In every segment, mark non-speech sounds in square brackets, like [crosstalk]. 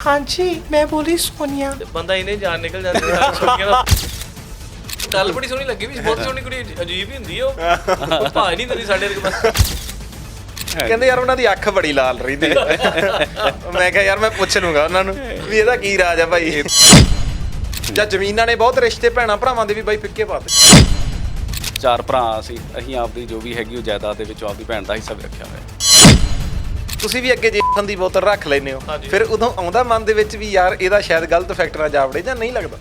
ਹਾਂਜੀ ਮੈਂ ਬੋਲੀ ਸੋਨੀਆ। ਤੇ ਬੰਦਾ ਇਹਨੇ ਜਾਨ ਨਿਕਲ ਜਾਂਦੀ ਹੈ ਛੋਟੀਆਂ ਦਾ ਗੱਲ ਬੜੀ ਸੋਹਣੀ ਲੱਗੀ ਵੀ ਬਹੁਤ ਸੋਹਣੀ ਕੁੜੀ ਅਜੀਬ ਹੀ ਹੁੰਦੀ ਆ ਉਹ ਭਾਅ ਨਹੀਂ ਦਿੰਦੀ ਸਾਡੇ ਵਰਗੇ ਬਸ। ਕਹਿੰਦੇ ਯਾਰ ਉਹਨਾਂ ਦੀ ਅੱਖ ਬੜੀ ਲਾਲ ਰਹਿੰਦੀ। ਹੈ। ਮੈਂ ਕਿਹਾ ਯਾਰ ਮੈਂ ਪੁੱਛ ਲੂੰਗਾ ਉਹਨਾਂ ਨੂੰ ਵੀ ਇਹਦਾ ਕੀ ਰਾਜ ਆ ਭਾਈ। ਜਾਂ ਜ਼ਮੀਨਾਂ ਨੇ ਬਹੁਤ ਰਿਸ਼ਤੇ ਭੈਣਾਂ ਭਰਾਵਾਂ ਦੇ ਵੀ ਬਾਈ ਫਿੱਕੇ ਪਾਤੇ ਚਾਰ ਭਰਾ ਅਸੀਂ ਅਸੀਂ ਆਪਦੀ ਜੋ ਵੀ ਹੈਗੀ ਉਹ ਜਾਇਦਾਦ ਦੇ ਵਿੱਚੋਂ ਆਪਦੀ ਭੈਣ ਦਾ ਹਿੱਸਾ ਵੀ ਰੱਖਿਆ ਹੋਇਆ। ਤੁਸੀਂ ਵੀ ਅੱਗੇ ਜੇਫਨ ਦੀ ਬੋਤਲ ਰੱਖ ਲੈਨੇ ਹੋ। ਫਿਰ ਉਦੋਂ ਆਉਂਦਾ ਮਨ ਦੇ ਵਿੱਚ ਵੀ ਯਾਰ ਇਹਦਾ ਸ਼ਾਇਦ ਗਲਤ ਫੈਕਟਰ ਨਾ ਜਾਵੜੇ ਜਾਂ ਨਹੀਂ ਲੱਗਦਾ।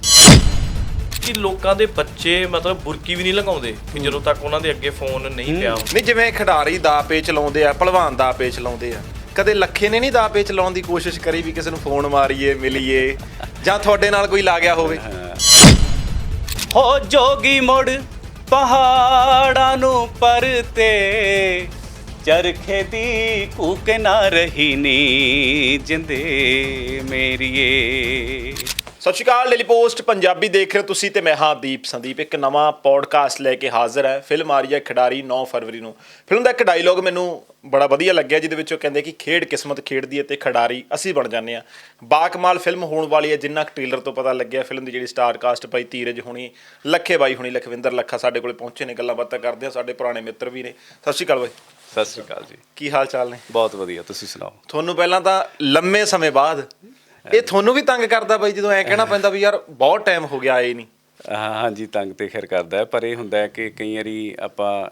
ਕਿ ਲੋਕਾਂ ਦੇ ਬੱਚੇ ਮਤਲਬ ਬੁਰਕੀ ਵੀ ਨਹੀਂ ਲਗਾਉਂਦੇ ਕਿ ਜਦੋਂ ਤੱਕ ਉਹਨਾਂ ਦੇ ਅੱਗੇ ਫੋਨ ਨਹੀਂ ਪਿਆ ਨਹੀਂ ਜਿਵੇਂ ਖਿਡਾਰੀ ਦਾ ਪੇਚ ਲਾਉਂਦੇ ਆ ਪਹਿਲਵਾਨ ਦਾ ਪੇਚ ਲਾਉਂਦੇ ਆ। ਕਦੇ ਲੱਖੇ ਨੇ ਨਹੀਂ ਦਾ ਪੇਚ ਲਾਉਣ ਦੀ ਕੋਸ਼ਿਸ਼ ਕਰੀ ਵੀ ਕਿਸੇ ਨੂੰ ਫੋਨ ਮਾਰੀਏ ਮਿਲੀਏ ਜਾਂ ਤੁਹਾਡੇ ਨਾਲ ਕੋਈ ਲਾ ਗਿਆ ਹੋਵੇ। ਹੋ ਜੋਗੀ ਮੁੜ ਪਹਾੜਾਂ ਨੂੰ ਪਰਤੇ। ਚਰਖੇ ਦੀ ਕੂਕ ਨਾ ਰਹੀ ਨੀ ਜਿੰਦੇ ਮੇਰੀਏ। ਸਤਿ ਸ਼੍ਰੀ ਅਕਾਲ ਡੇਲੀ ਪੋਸਟ ਪੰਜਾਬੀ ਦੇਖ ਰਹੇ ਹੋ ਤੁਸੀਂ ਤੇ ਮੈਂ ਹਾਂ ਦੀਪ ਸੰਦੀਪ। ਇੱਕ ਨਵਾਂ ਪੌਡਕਾਸਟ ਲੈ ਕੇ ਹਾਜ਼ਰ ਹੈ। ਫਿਲਮ ਆ ਰਹੀ ਹੈ ਖਿਡਾਰੀ 9 ਫਰਵਰੀ ਨੂੰ। ਫਿਲਮ ਦਾ ਇੱਕ ਡਾਇਲੋਗ ਮੈਨੂੰ ਬੜਾ ਵਧੀਆ ਲੱਗਿਆ, ਜਿਹਦੇ ਵਿੱਚ ਉਹ ਕਹਿੰਦੇ ਕਿ ਖੇਡ ਕਿਸਮਤ ਖੇਡਦੀ ਹੈ ਤੇ ਖਿਡਾਰੀ ਅਸੀਂ ਬਣ ਜਾਂਦੇ ਆ ਬਾਕਮਾਲ ਫਿਲਮ ਹੋਣ ਵਾਲੀ ਹੈ, ਜਿੰਨਾ ਕੁ ਟ੍ਰੇਲਰ ਤੋਂ ਪਤਾ ਲੱਗਿਆ, ਫਿਲਮ ਦੀ ਜਿਹੜੀ ਸਟਾਰ ਕਾਸਟ ਭਾਈ ਧੀਰਜ ਹੋਣੀ, ਲੱਖੇ ਬਾਈ ਹੋਣੀ, ਲਖਵਿੰਦਰ ਲੱਖਾ ਸਾਡੇ ਕੋਲੇ ਪਹੁੰਚੇ ਨੇ, ਗੱਲਾਂ ਬਾਤਾਂ ਕਰਦੇ ਆ, ਸਾਡੇ ਪੁਰਾਣੇ ਮਿੱਤਰ ਵੀ ਨੇ। ਸਤਿ ਸ਼੍ਰੀ ਅਕਾਲ ਬਾਈ। ਸਤਿ ਸ੍ਰੀ ਅਕਾਲ ਜੀ। ਕੀ ਹਾਲ ਚਾਲ ਨੇ? ਬਹੁਤ ਵਧੀਆ ਤੁਸੀਂ ਸੁਣਾਓ? ਤੁਹਾਨੂੰ ਪਹਿਲਾਂ ਤਾਂ ਲੰਮੇ ਸਮੇਂ ਬਾਅਦ ਇਹ ਤੁਹਾਨੂੰ ਵੀ ਤੰਗ ਕਰਦਾ ਬਾਈ ਜਦੋਂ ਐ ਕਹਿਣਾ ਪੈਂਦਾ ਵੀ ਯਾਰ ਬਹੁਤ ਟਾਈਮ ਹੋ ਗਿਆ ਆਏ ਨਹੀਂ। ਹਾਂ ਹਾਂਜੀ ਤੰਗ ਤੇ ਖੈਰ ਕਰਦਾ ਪਰ ਇਹ ਹੁੰਦਾ ਕਿ ਕਈ ਵਾਰੀ ਆਪਾਂ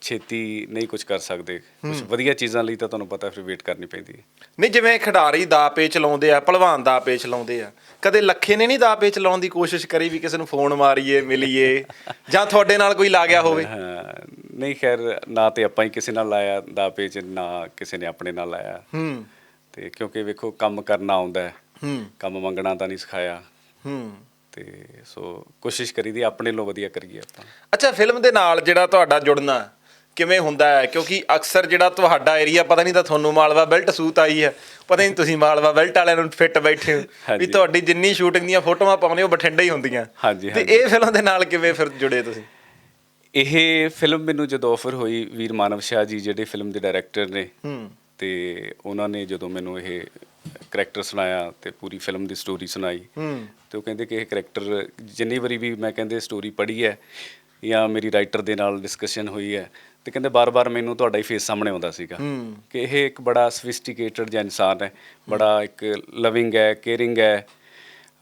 ਛੇਤੀ ਨਹੀਂ ਕੁਝ ਕਰ ਸਕਦੇ। ਕੁਝ ਵਧੀਆ ਚੀਜ਼ਾਂ ਲਈ ਤਾਂ ਤੁਹਾਨੂੰ ਪਤਾ ਫਿਰ ਵੇਟ ਕਰਨੀ ਪੈਂਦੀ ਹੈ। ਨਹੀਂ ਜਿਵੇਂ ਖਿਡਾਰੀ ਦਾ ਪੇਚ ਲਾਉਂਦੇ ਆ ਪਹਿਲਵਾਨ ਦਾ ਪੇਚ ਲਾਉਂਦੇ ਆ ਕਦੇ ਲੱਖੇ ਨੇ ਨਹੀਂ ਦਾ ਪੇਚ ਲਾਉਣ ਦੀ ਕੋਸ਼ਿਸ਼ ਕਰੀ ਵੀ ਕਿਸੇ ਨੂੰ ਫੋਨ ਮਾਰੀਏ ਮਿਲੀਏ [laughs] ਜਾਂ ਤੁਹਾਡੇ ਨਾਲ ਕੋਈ ਲਾ ਗਿਆ ਹੋਵੇ? ਹਾਂ ਨਹੀਂ ਖੈਰ ਨਾ ਤੇ ਆਪਾਂ ਹੀ ਕਿਸੇ ਨਾਲ ਲਾਇਆ ਦਾ ਪੇਚ ਨਾ ਕਿਸੇ ਨੇ ਆਪਣੇ ਨਾਲ ਲਾਇਆ। ਹੂੰ। ਤੇ ਕਿਉਂਕਿ ਵੇਖੋ ਕੰਮ ਕਰਨਾ ਆਉਂਦਾ ਹੈ। ਹੂੰ। ਕੰਮ ਮੰਗਣਾ ਤਾਂ ਨਹੀਂ ਸਿਖਾਇਆ। ਹੂੰ। ਤੇ ਸੋ ਕੋਸ਼ਿਸ਼ ਕਰੀਦੀ ਆਪਣੇ ਲੋ ਵਧੀਆ ਕਰੀਏ ਆਪਾਂ। ਅੱਛਾ ਫਿਲਮ ਦੇ ਨਾਲ ਜਿਹੜਾ ਤੁਹਾਡਾ ਜੁੜਨਾ ਕਿਵੇਂ ਹੁੰਦਾ ਹੈ? ਕਿਉਂਕਿ ਅਕਸਰ ਜਿਹੜਾ ਤੁਹਾਡਾ ਏਰੀਆ ਪਤਾ ਨਹੀਂ ਤਾਂ ਤੁਹਾਨੂੰ ਮਾਲਵਾ ਬੈਲਟ ਸੂਤ ਆਈ ਹੈ। ਪਤਾ ਨਹੀਂ ਤੁਸੀਂ ਮਾਲਵਾ ਬੈਲਟ ਵਾਲਿਆਂ ਨੂੰ ਫਿੱਟ ਬੈਠੇ ਹੋ ਵੀ। ਤੁਹਾਡੀ ਜਿੰਨੀ ਸ਼ੂਟਿੰਗ ਦੀਆਂ ਫੋਟੋਆਂ ਪਾਉਂਦੇ ਹੋ ਬਠਿੰਡੇ ਹੀ ਹੁੰਦੀਆਂ। ਤੇ। ਇਹ ਫਿਲਮ ਦੇ ਨਾਲ ਕਿਵੇਂ ਫਿਰ ਜੁੜੇ ਤੁਸੀਂ? ਇਹ ਫਿਲਮ ਮੈਨੂੰ ਜਦੋਂ ਆਫਰ ਹੋਈ ਵੀਰ ਮਾਨਵ ਸ਼ਾਹ ਜੀ ਜਿਹੜੇ ਫਿਲਮ ਦੇ ਡਾਇਰੈਕਟਰ ਨੇ ਹੂੰ। ਤੇ ਉਹਨਾਂ ਨੇ ਜਦੋਂ ਮੈਨੂੰ ਇਹ ਕਰੈਕਟਰ ਸੁਣਾਇਆ ਤੇ ਪੂਰੀ ਫਿਲਮ ਦੀ ਸਟੋਰੀ ਸੁਣਾਈ ਹੂੰ। ਤੇ ਉਹ ਕਹਿੰਦੇ ਕਿ ਇਹ ਕਰੈਕਟਰ ਜਿੰਨੀ ਵਾਰੀ ਵੀ ਮੈਂ ਕਹਿੰਦੇ ਸਟੋਰੀ ਪੜ੍ਹੀ ਹੈ ਜਾਂ ਮੇਰੀ ਰਾਈਟਰ ਦੇ ਨਾਲ ਡਿਸਕਸ਼ਨ ਹੋਈ ਹੈ ਤੇ ਕਹਿੰਦੇ ਬਾਰ-ਬਾਰ ਮੈਨੂੰ ਤੁਹਾਡਾ ਹੀ ਫੇਸ ਸਾਹਮਣੇ ਆਉਂਦਾ ਸੀਗਾ। ਹੂੰ। ਕਿ ਇਹ ਇੱਕ ਬੜਾ ਸਫਿਸਟੀਕੇਟਡ ਜਿਹਾ ਇਨਸਾਨ ਹੈ ਬੜਾ ਇੱਕ ਲਵਿੰਗ ਹੈ ਕੇਅਰਿੰਗ ਹੈ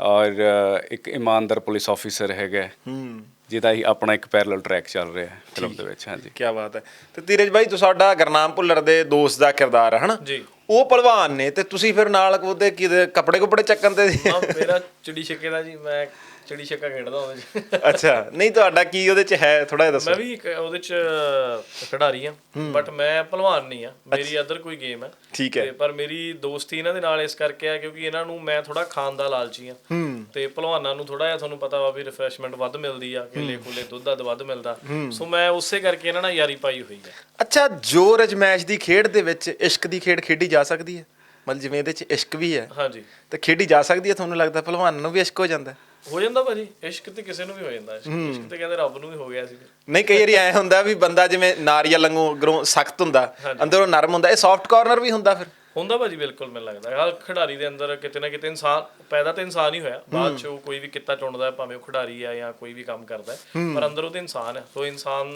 ਔਰ ਇੱਕ ਇਮਾਨਦਾਰ ਪੁਲਿਸ ਆਫੀਸਰ ਹੈਗਾ ਹੂੰ। ਜਿਹਦਾ ਹੀ ਆਪਣਾ ਇੱਕ ਪੈਰਲਲ ਟਰੈਕ ਚੱਲ ਰਿਹਾ ਹੈ ਫਿਲਮ ਦੇ ਵਿੱਚ ਹਾਂਜੀ। ਕੀ ਬਾਤ ਹੈ। ਤੇ ਧੀਰਜ ਬਾਈ ਤੁਹਾਡਾ ਗਰਨਾਮ ਭੁੱਲਰ ਦੇ ਦੋਸਤ ਦਾ ਕਿਰਦਾਰ ਹੈ ਹਨਾ? ਜੀ। ਉਹ ਪਹਿਲਵਾਨ ਨੇ ਤੇ ਤੁਸੀਂ ਫਿਰ ਨਾਲ ਉਹਦੇ ਕਿਤੇ ਕੱਪੜੇ ਕੁਪੜੇ ਚੱਕਣ ਤੇ ਮੇਰਾ ਚਿੜੀ ਛੱਕੇ ਦਾ ਜੀ ਮੈਂ ਚਿੜੀ ਛੱਕਾ ਖੇਡਦਾ ਉਹਦੇ ਚ। ਅੱਛਾ ਨਹੀਂ ਤੁਹਾਡਾ ਕੀ ਉਹਦੇ ਚ ਹੈ ਥੋੜਾ ਜਿਹਾ ਦੱਸੋ। ਮੈਂ ਵੀ ਇੱਕ ਉਹਦੇ ਚ ਖਿਡਾਰੀ ਆ ਬਟ ਮੈਂ ਪਹਿਲਵਾਨ ਨਹੀਂ ਆ ਮੇਰੀ ਅਦਰ ਕੋਈ ਗੇਮ ਹੈ। ਠੀਕ ਹੈ। ਪਰ ਮੇਰੀ ਦੋਸਤੀ ਇਹਨਾਂ ਦੇ ਨਾਲ ਇਸ ਕਰਕੇ ਆ ਕਿਉਂਕਿ ਇਹਨਾਂ ਨੂੰ ਮੈਂ ਥੋੜਾ ਖਾਣ ਦਾ ਲਾਲਚੀ ਆ ਹੂੰ। ਤੇ ਪਹਿਲਵਾਨਾਂ ਨੂੰ ਥੋੜਾ ਜਿਹਾ ਤੁਹਾਨੂੰ ਪਤਾ ਵਾ ਵੀ ਰਿਫਰੈਸ਼ਮੈਂਟ ਵੱਧ ਮਿਲਦੀ ਆ ਕੇਲੇ ਕੂਲੇ ਦੁੱਧ ਦਾ ਵੱਧ ਮਿਲਦਾ। ਸੋ ਮੈਂ ਉਸੇ ਕਰਕੇ ਇਹਨਾਂ ਨਾਲ ਯਾਰੀ ਪਾਈ ਹੋਈ ਹੈ। ਅੱਛਾ ਜੋ ਰਜਮੈਸ਼ ਦੀ ਖੇਡ ਦੇ ਵਿੱਚ ਇਸ਼ਕ ਦੀ ਖੇਡ ਖੇਡੀ ਜਾ ਸਕਦੀ ਹੈ? ਮਤਲਬ ਜਿਵੇਂ ਇਹਦੇ ਚ ਇਸ਼ਕ ਵੀ ਹੈ। ਹਾਂਜੀ। ਤੇ ਖੇਡੀ ਜਾ ਸਕਦੀ ਹੈ ਤੁਹਾਨੂੰ ਲੱਗਦਾ ਪਹਿਲਵਾਨ ਨੂੰ ਵੀ ਇਸ਼ਕ ਹੋ ਜਾਂਦਾ? ਹੈ? ਜਾਂਦਾ ਭਾਜੀ ਇਸ਼ਕ ਤੇ ਕਿਸੇ ਨੂੰ ਵੀ ਹੋ ਜਾਂਦਾ ਇਸ਼ਕ ਇਸ਼ਕ ਤੇ ਕਹਿੰਦੇ ਰੱਬ ਨੂੰ ਵੀ ਹੋ ਗਿਆ ਸੀ। ਨਹੀਂ ਕਈ ਵਾਰੀ ਐ ਹੁੰਦਾ ਵੀ ਬੰਦਾ ਜਿਵੇਂ ਨਾਰੀਅਲ ਵਾਂਗੂ ਅਗਰੋਂ ਸਖਤ ਹੁੰਦਾ ਅੰਦਰੋਂ ਨਰਮ ਹੁੰਦਾ ਇਹ ਸੌਫਟ ਕਾਰਨਰ ਵੀ ਹੁੰਦਾ ਫਿਰ। ਹੁੰਦਾ ਭਾਜੀ ਬਿਲਕੁਲ ਮੈਨੂੰ ਲੱਗਦਾ ਹਰ ਖਿਡਾਰੀ ਦੇ ਅੰਦਰ ਕਿਤੇ ਨਾ ਕਿਤੇ ਇਨਸਾਨ ਪੈਦਾ ਤਾਂ ਇਨਸਾਨ ਹੀ ਹੋਇਆ। ਬਾਅਦ ਚ ਉਹ ਕੋਈ ਵੀ ਕਿੱਤਾ ਚੁਣਦਾ ਹੈ ਭਾਵੇਂ ਉਹ ਖਿਡਾਰੀ ਆ ਜਾਂ ਕੋਈ ਵੀ ਕੰਮ ਕਰਦਾ ਹੈ। ਪਰ ਅੰਦਰ ਉਹ ਤੇ ਇਨਸਾਨ ਹੈ ਸੋ ਇਨਸਾਨ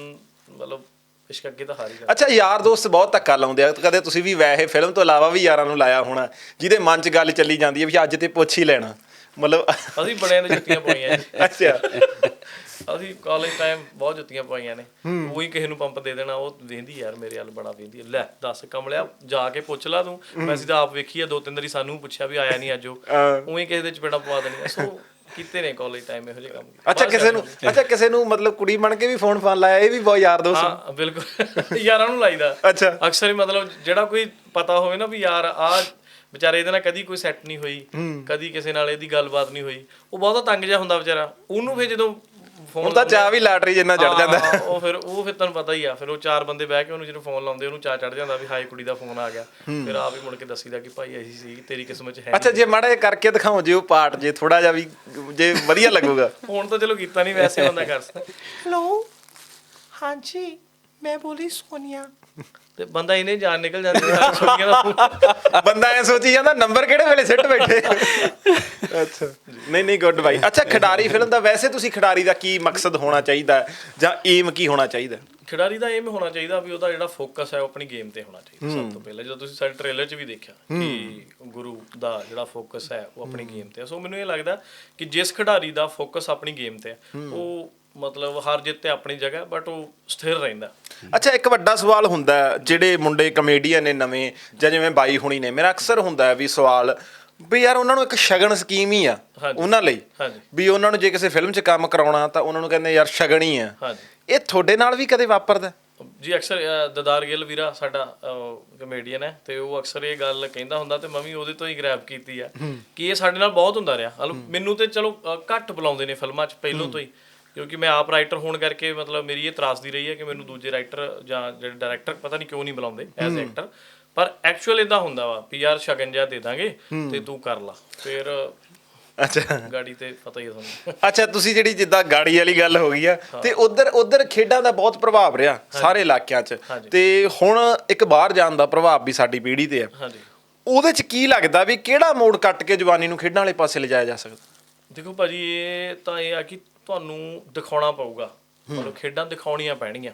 ਮਤਲਬ ਇਸ਼ਕ ਅੱਗੇ ਤਾਂ ਹਾਰ ਜਾਂਦਾ। ਅੱਛਾ ਯਾਰ ਦੋਸਤ ਬਹੁਤ ਧੱਕਾ ਲਾਉਂਦੇ ਆ ਕਦੇ ਤੁਸੀਂ ਵੀ ਵੈਸੇ ਫਿਲਮ ਤੋਂ ਇਲਾਵਾ ਵੀ ਯਾਰਾਂ ਨੂੰ ਲਾਇਆ ਹੋਣਾ ਜਿਹਦੇ ਮਨ 'ਚ ਗੱਲ ਚੱਲੀ ਜਾਂਦੀ ਹੈ ਵੀ ਅੱਜ ਤੇ ਪੁੱਛ ਹੀ ਲੈਣਾ। ਮਤਲਬ ਅਸੀਂ ਬੜਿਆਂ ਦੇ ਜੁੱਤੀਆਂ ਪਾਈਆਂ ਜੀ। ਅੱਛਾ। ਅਸੀਂ ਕਾਲਜ ਟਾਈਮ ਬਹੁਤ ਜੁੱਤੀਆਂ ਪਾਈਆਂ ਨੇ। ਉਹੀ ਕਿਸੇ ਨੂੰ ਪੰਪ ਦੇ ਦੇਣਾ ਉਹ ਵੇਂਦੀ ਯਾਰ ਮੇਰੇ ਵੱਲ ਬੜਾ ਵੇਂਦੀ ਲੈ ਦੱਸ ਕਮਲਿਆ ਜਾ ਕੇ ਪੁੱਛ ਲਾ ਤੂੰ। ਮੈਂ ਸਿੱਧਾ ਆਪ ਵੇਖੀ ਆ ਦੋ ਤਿੰਨ ਵਾਰੀ ਸਾਨੂੰ ਪੁੱਛਿਆ ਵੀ ਆਇਆ ਨਹੀਂ ਅੱਜ ਉਹ। ਉਹੀ ਕਿਸੇ ਦੇ ਚਪੇੜਾ ਪਵਾ ਦੇਣੀਆਂ। ਸੋ ਕੀਤੇ ਨੇ ਕਾਲਜ ਟਾਈਮ ਇਹੋ ਜਿਹੇ ਕੰਮ। ਅੱਛਾ ਕਿਸੇ ਨੂੰ ਅੱਛਾ ਕਿਸੇ ਨੂੰ ਮਤਲਬ ਕੁੜੀ ਬਣ ਕੇ ਵੀ ਫੋਨ ਫਾਨ ਲਾਇਆ ਇਹ ਵੀ ਬਹੁਤ ਯਾਰ ਦੋਸਤ ਹਾਂ ਬਿਲਕੁਲ। [laughs] ਯਾਰਾਂ ਨੂੰ ਲਾਈਦਾ। ਅੱਛਾ। ਅਕਸਰ ਹੀ ਮਤਲਬ ਜਿਹੜਾ ਕੋਈ ਪਤਾ ਹੋਵੇ ਨਾ ਵੀ ਯਾਰ ਆ ਵਿਚਾਰੇ ਇਹਦੇ ਨਾਲ ਕਦੀ ਕੋਈ ਸੈੱਟ ਨਹੀਂ ਹੋਈ ਕਦੀ ਕਿਸੇ ਨਾਲ ਇਹਦੀ ਗੱਲਬਾਤ ਨਹੀਂ ਹੋਈ। ਉਹ ਬਹੁਤਾ ਤੰਗ ਜਿਹਾ ਹੁੰਦਾ ਵਿਚਾਰਾ। ਉਹਨੂੰ ਫਿਰ ਜਦੋਂ ਹੁਣ ਫੋਨ ਤਾਂ ਚਾਹ ਵੀ ਲਾਟਰੀ ਜਿੰਨਾ ਚੜ ਜਾਂਦਾ। ਉਹ ਫਿਰ ਉਹ ਫਿਰ ਤੁਹਾਨੂੰ ਪਤਾ ਹੀ ਆ। ਫਿਰ ਉਹ ਚਾਰ ਬੰਦੇ ਬਹਿ ਕੇ ਉਹਨੂੰ ਜਦੋਂ ਫੋਨ ਲਾਉਂਦੇ ਉਹਨੂੰ ਚਾਹ ਚੜ ਜਾਂਦਾ ਵੀ ਹਾਈ ਕੁੜੀ ਦਾ ਫੋਨ ਆ ਗਿਆ। ਫਿਰ ਆਪ ਹੀ ਮੁੜ ਕੇ ਦੱਸੀਦਾ ਕਿ ਭਾਈ ਐਸੀ ਸੀ ਤੇਰੀ ਕਿਸਮਤ 'ਚ ਹੈ ਅੱਛਾ ਜੇ ਮਾੜਾ ਜਿਹਾ ਕਰਕੇ ਦਿਖਾਓ ਜੇ ਉਹ ਪਾਰਟ ਜੇ ਥੋੜਾ ਜਿਹਾ ਵੀ ਜੇ ਵਧੀਆ ਲੱਗੂਗਾ। [laughs] ਫੋਨ ਤਾਂ ਚਲੋ ਕੀਤਾ ਨਹੀਂ ਵੈਸੇ ਬੰਦਾ ਕਰ ਸਕਦਾ। ਹੈਲੋ ਹਾਂਜੀ। ਮੈਂ ਬੋਲੀ ਸੋਨੀਆ। ਤੇ ਬੰਦਾ ਇਹਨੇ ਜਾਨ ਨਿਕਲ ਜਾਂਦੀ ਹੈ ਦਾ ਬੰਦਾ ਐ ਸੋਚੀ ਜਾਂਦਾ ਨੰਬਰ ਕਿਹੜੇ ਵੇਲੇ ਸਿੱਟ ਬੈਠੇ? ਅੱਛਾ। ਨਹੀਂ ਨਹੀਂ ਗੁੱਡ ਬਾਈ ਅੱਛਾ ਖਿਡਾਰੀ ਫਿਲਮ ਦਾ ਵੈਸੇ ਤੁਸੀਂ ਖਿਡਾਰੀ ਦਾ ਕੀ ਮਕਸਦ ਹੋਣਾ ਚਾਹੀਦਾ? ਜਾਂ ਏਮ ਕੀ ਹੋਣਾ ਚਾਹੀਦਾ? ਖਿਡਾਰੀ ਦਾ ਇਹ ਹੋਣਾ ਚਾਹੀਦਾ ਵੀ ਉਹਦਾ ਜਿਹੜਾ ਫੋਕਸ ਹੈ ਉਹ ਆਪਣੀ ਗੇਮ ਤੇ ਹੋਣਾ ਚਾਹੀਦਾ ਸਭ ਤੋਂ ਪਹਿਲਾਂ। ਜਦੋਂ ਤੁਸੀਂ ਸਾਡੇ ਟ੍ਰੇਲਰ 'ਚ ਵੀ ਦੇਖਿਆ ਕਿ ਗੁਰੂ ਦਾ ਜਿਹੜਾ ਫੋਕਸ ਹੈ ਉਹ ਆਪਣੀ ਗੇਮ ਤੇ ਹੈ। ਸੋ ਮੈਨੂੰ ਇਹ ਲੱਗਦਾ ਕਿ ਜਿਸ ਖਿਡਾਰੀ ਦਾ ਫੋਕਸ ਆਪਣੀ ਗੇਮ ਤੇ ਹੈ। ਉਹ ਮਤਲਬ ਹਾਰ ਜਿੱਤ ਤੇ ਆਪਣੀ ਜਗ੍ਹਾ ਬਟ ਉਹ ਸਥਿਰ ਰਹਿੰਦਾ। ਅੱਛਾ ਇੱਕ ਵੱਡਾ ਸਵਾਲ ਹੁੰਦਾ ਜਿਹੜੇ ਮੁੰਡੇ ਕਮੇਡੀਅਨ ਨੇ ਨਵੇਂ ਜਾਂ ਜਿਵੇਂ ਬਾਈ ਹੁਣੀ ਨੇ ਮੇਰਾ ਅਕਸਰ ਹੁੰਦਾ ਵੀ ਸਵਾਲ ਵੀ ਯਾਰ ਉਹਨਾਂ ਨੂੰ ਇੱਕ ਸ਼ਗਨ ਸਕੀਮ ਹੀ ਆ। ਉਹਨਾਂ ਲਈ। ਵੀ ਉਹਨਾਂ ਨੂੰ ਜੇ ਕਿਸੇ ਫਿਲਮ 'ਚ ਕੰਮ ਕਰਾਉਣਾ ਤਾਂ ਉਹਨਾਂ ਨੂੰ ਕਹਿੰਦੇ ਯਾਰ ਸ਼ਗਨ ਹੀ ਆ। ਇਹ ਤੁਹਾਡੇ ਨਾਲ ਵੀ ਕਦੇ ਵਾਪਰਦਾ ਜੀ ਅਕਸਰ ਦਦਾਰ ਗਿੱਲ ਵੀਰਾ ਸਾਡਾ ਕਮੇਡੀਅਨ ਹੈ ਤੇ ਉਹ ਅਕਸਰ ਇਹ ਗੱਲ ਕਹਿੰਦਾ ਹੁੰਦਾ ਤੇ ਮੈਂ ਵੀ ਉਹਦੇ ਤੋਂ ਹੀ ਗ੍ਰੈਬ ਕੀਤੀ ਆ ਕਿ ਇਹ ਸਾਡੇ ਨਾਲ ਬਹੁਤ ਹੁੰਦਾ ਰਿਹਾ। ਮੈਨੂੰ ਤੇ ਚਲੋ ਘੱਟ ਬੁਲਾਉਂਦੇ ਨੇ ਫਿਲਮਾਂ 'ਚ ਪਹਿਲੋਂ ਤੋਂ ਹੀ। ਕਿਉਂਕਿ ਮੈਂ ਆਪ ਰਾਈਟਰ ਹੋਣ ਕਰਕੇ ਮਤਲਬ ਮੇਰੀ ਇਹ ਤਰਾਸਦੀ ਰਹੀ ਹੈ ਕਿ ਮੈਨੂੰ ਦੂਜੇ ਰਾਈਟਰ ਜਾਂ ਜਿਹੜੇ ਡਾਇਰੈਕਟਰ ਪਤਾ ਨਹੀਂ ਕਿਉਂ ਨਹੀਂ ਬੁਲਾਉਂਦੇ ਐਜ਼ ਐਕਟਰ ਪਰ ਐਕਚੁਅਲ ਇਦਾਂ ਹੁੰਦਾ ਵਾ ਵੀ ਯਾਰ ਸ਼ਗਨ ਜਿਹਾ ਦੇ ਦਾਂਗੇ ਤੇ ਤੂੰ ਕਰ ਲਾ। ਫਿਰ ਅੱਛਾ। ਗਾੜੀ ਤੇ ਪਤਾ ਹੀ ਤੁਹਾਨੂੰ। ਅੱਛਾ ਤੁਸੀਂ ਜਿਹੜੀ ਜਿੱਦਾਂ ਗਾੜੀ ਵਾਲੀ ਗੱਲ ਹੋ ਗਈ ਆ ਤੇ ਉਧਰ ਉਧਰ ਖੇਡਾਂ ਦਾ ਬਹੁਤ ਪ੍ਰਭਾਵ ਰਿਹਾ ਸਾਰੇ ਇਲਾਕਿਆਂ 'ਚ। ਤੇ ਹੁਣ ਇੱਕ ਬਾਹਰ ਜਾਣ ਦਾ ਪ੍ਰਭਾਵ ਵੀ ਸਾਡੀ ਪੀੜ੍ਹੀ ਤੇ ਆ। ਹਾਂਜੀ। ਉਹਦੇ 'ਚ ਕੀ ਲੱਗਦਾ ਵੀ ਕਿਹੜਾ ਮੋੜ ਕੱਟ ਕੇ ਜਵਾਨੀ ਨੂੰ ਖੇਡਾਂ ਵਾਲੇ ਪਾਸੇ ਲਿਜਾਇਆ ਜਾ ਸਕਦਾ? ਦੇਖੋ ਭਾਜੀ ਇਹ ਤਾਂ ਇਹ ਆ ਕਿ ਤੁਹਾਨੂੰ ਦਿਖਾਉਣਾ ਪਊਗਾ। ਮਤਲਬ ਖੇਡਾਂ ਦਿਖਾਉਣੀਆਂ ਪੈਣਗੀਆਂ।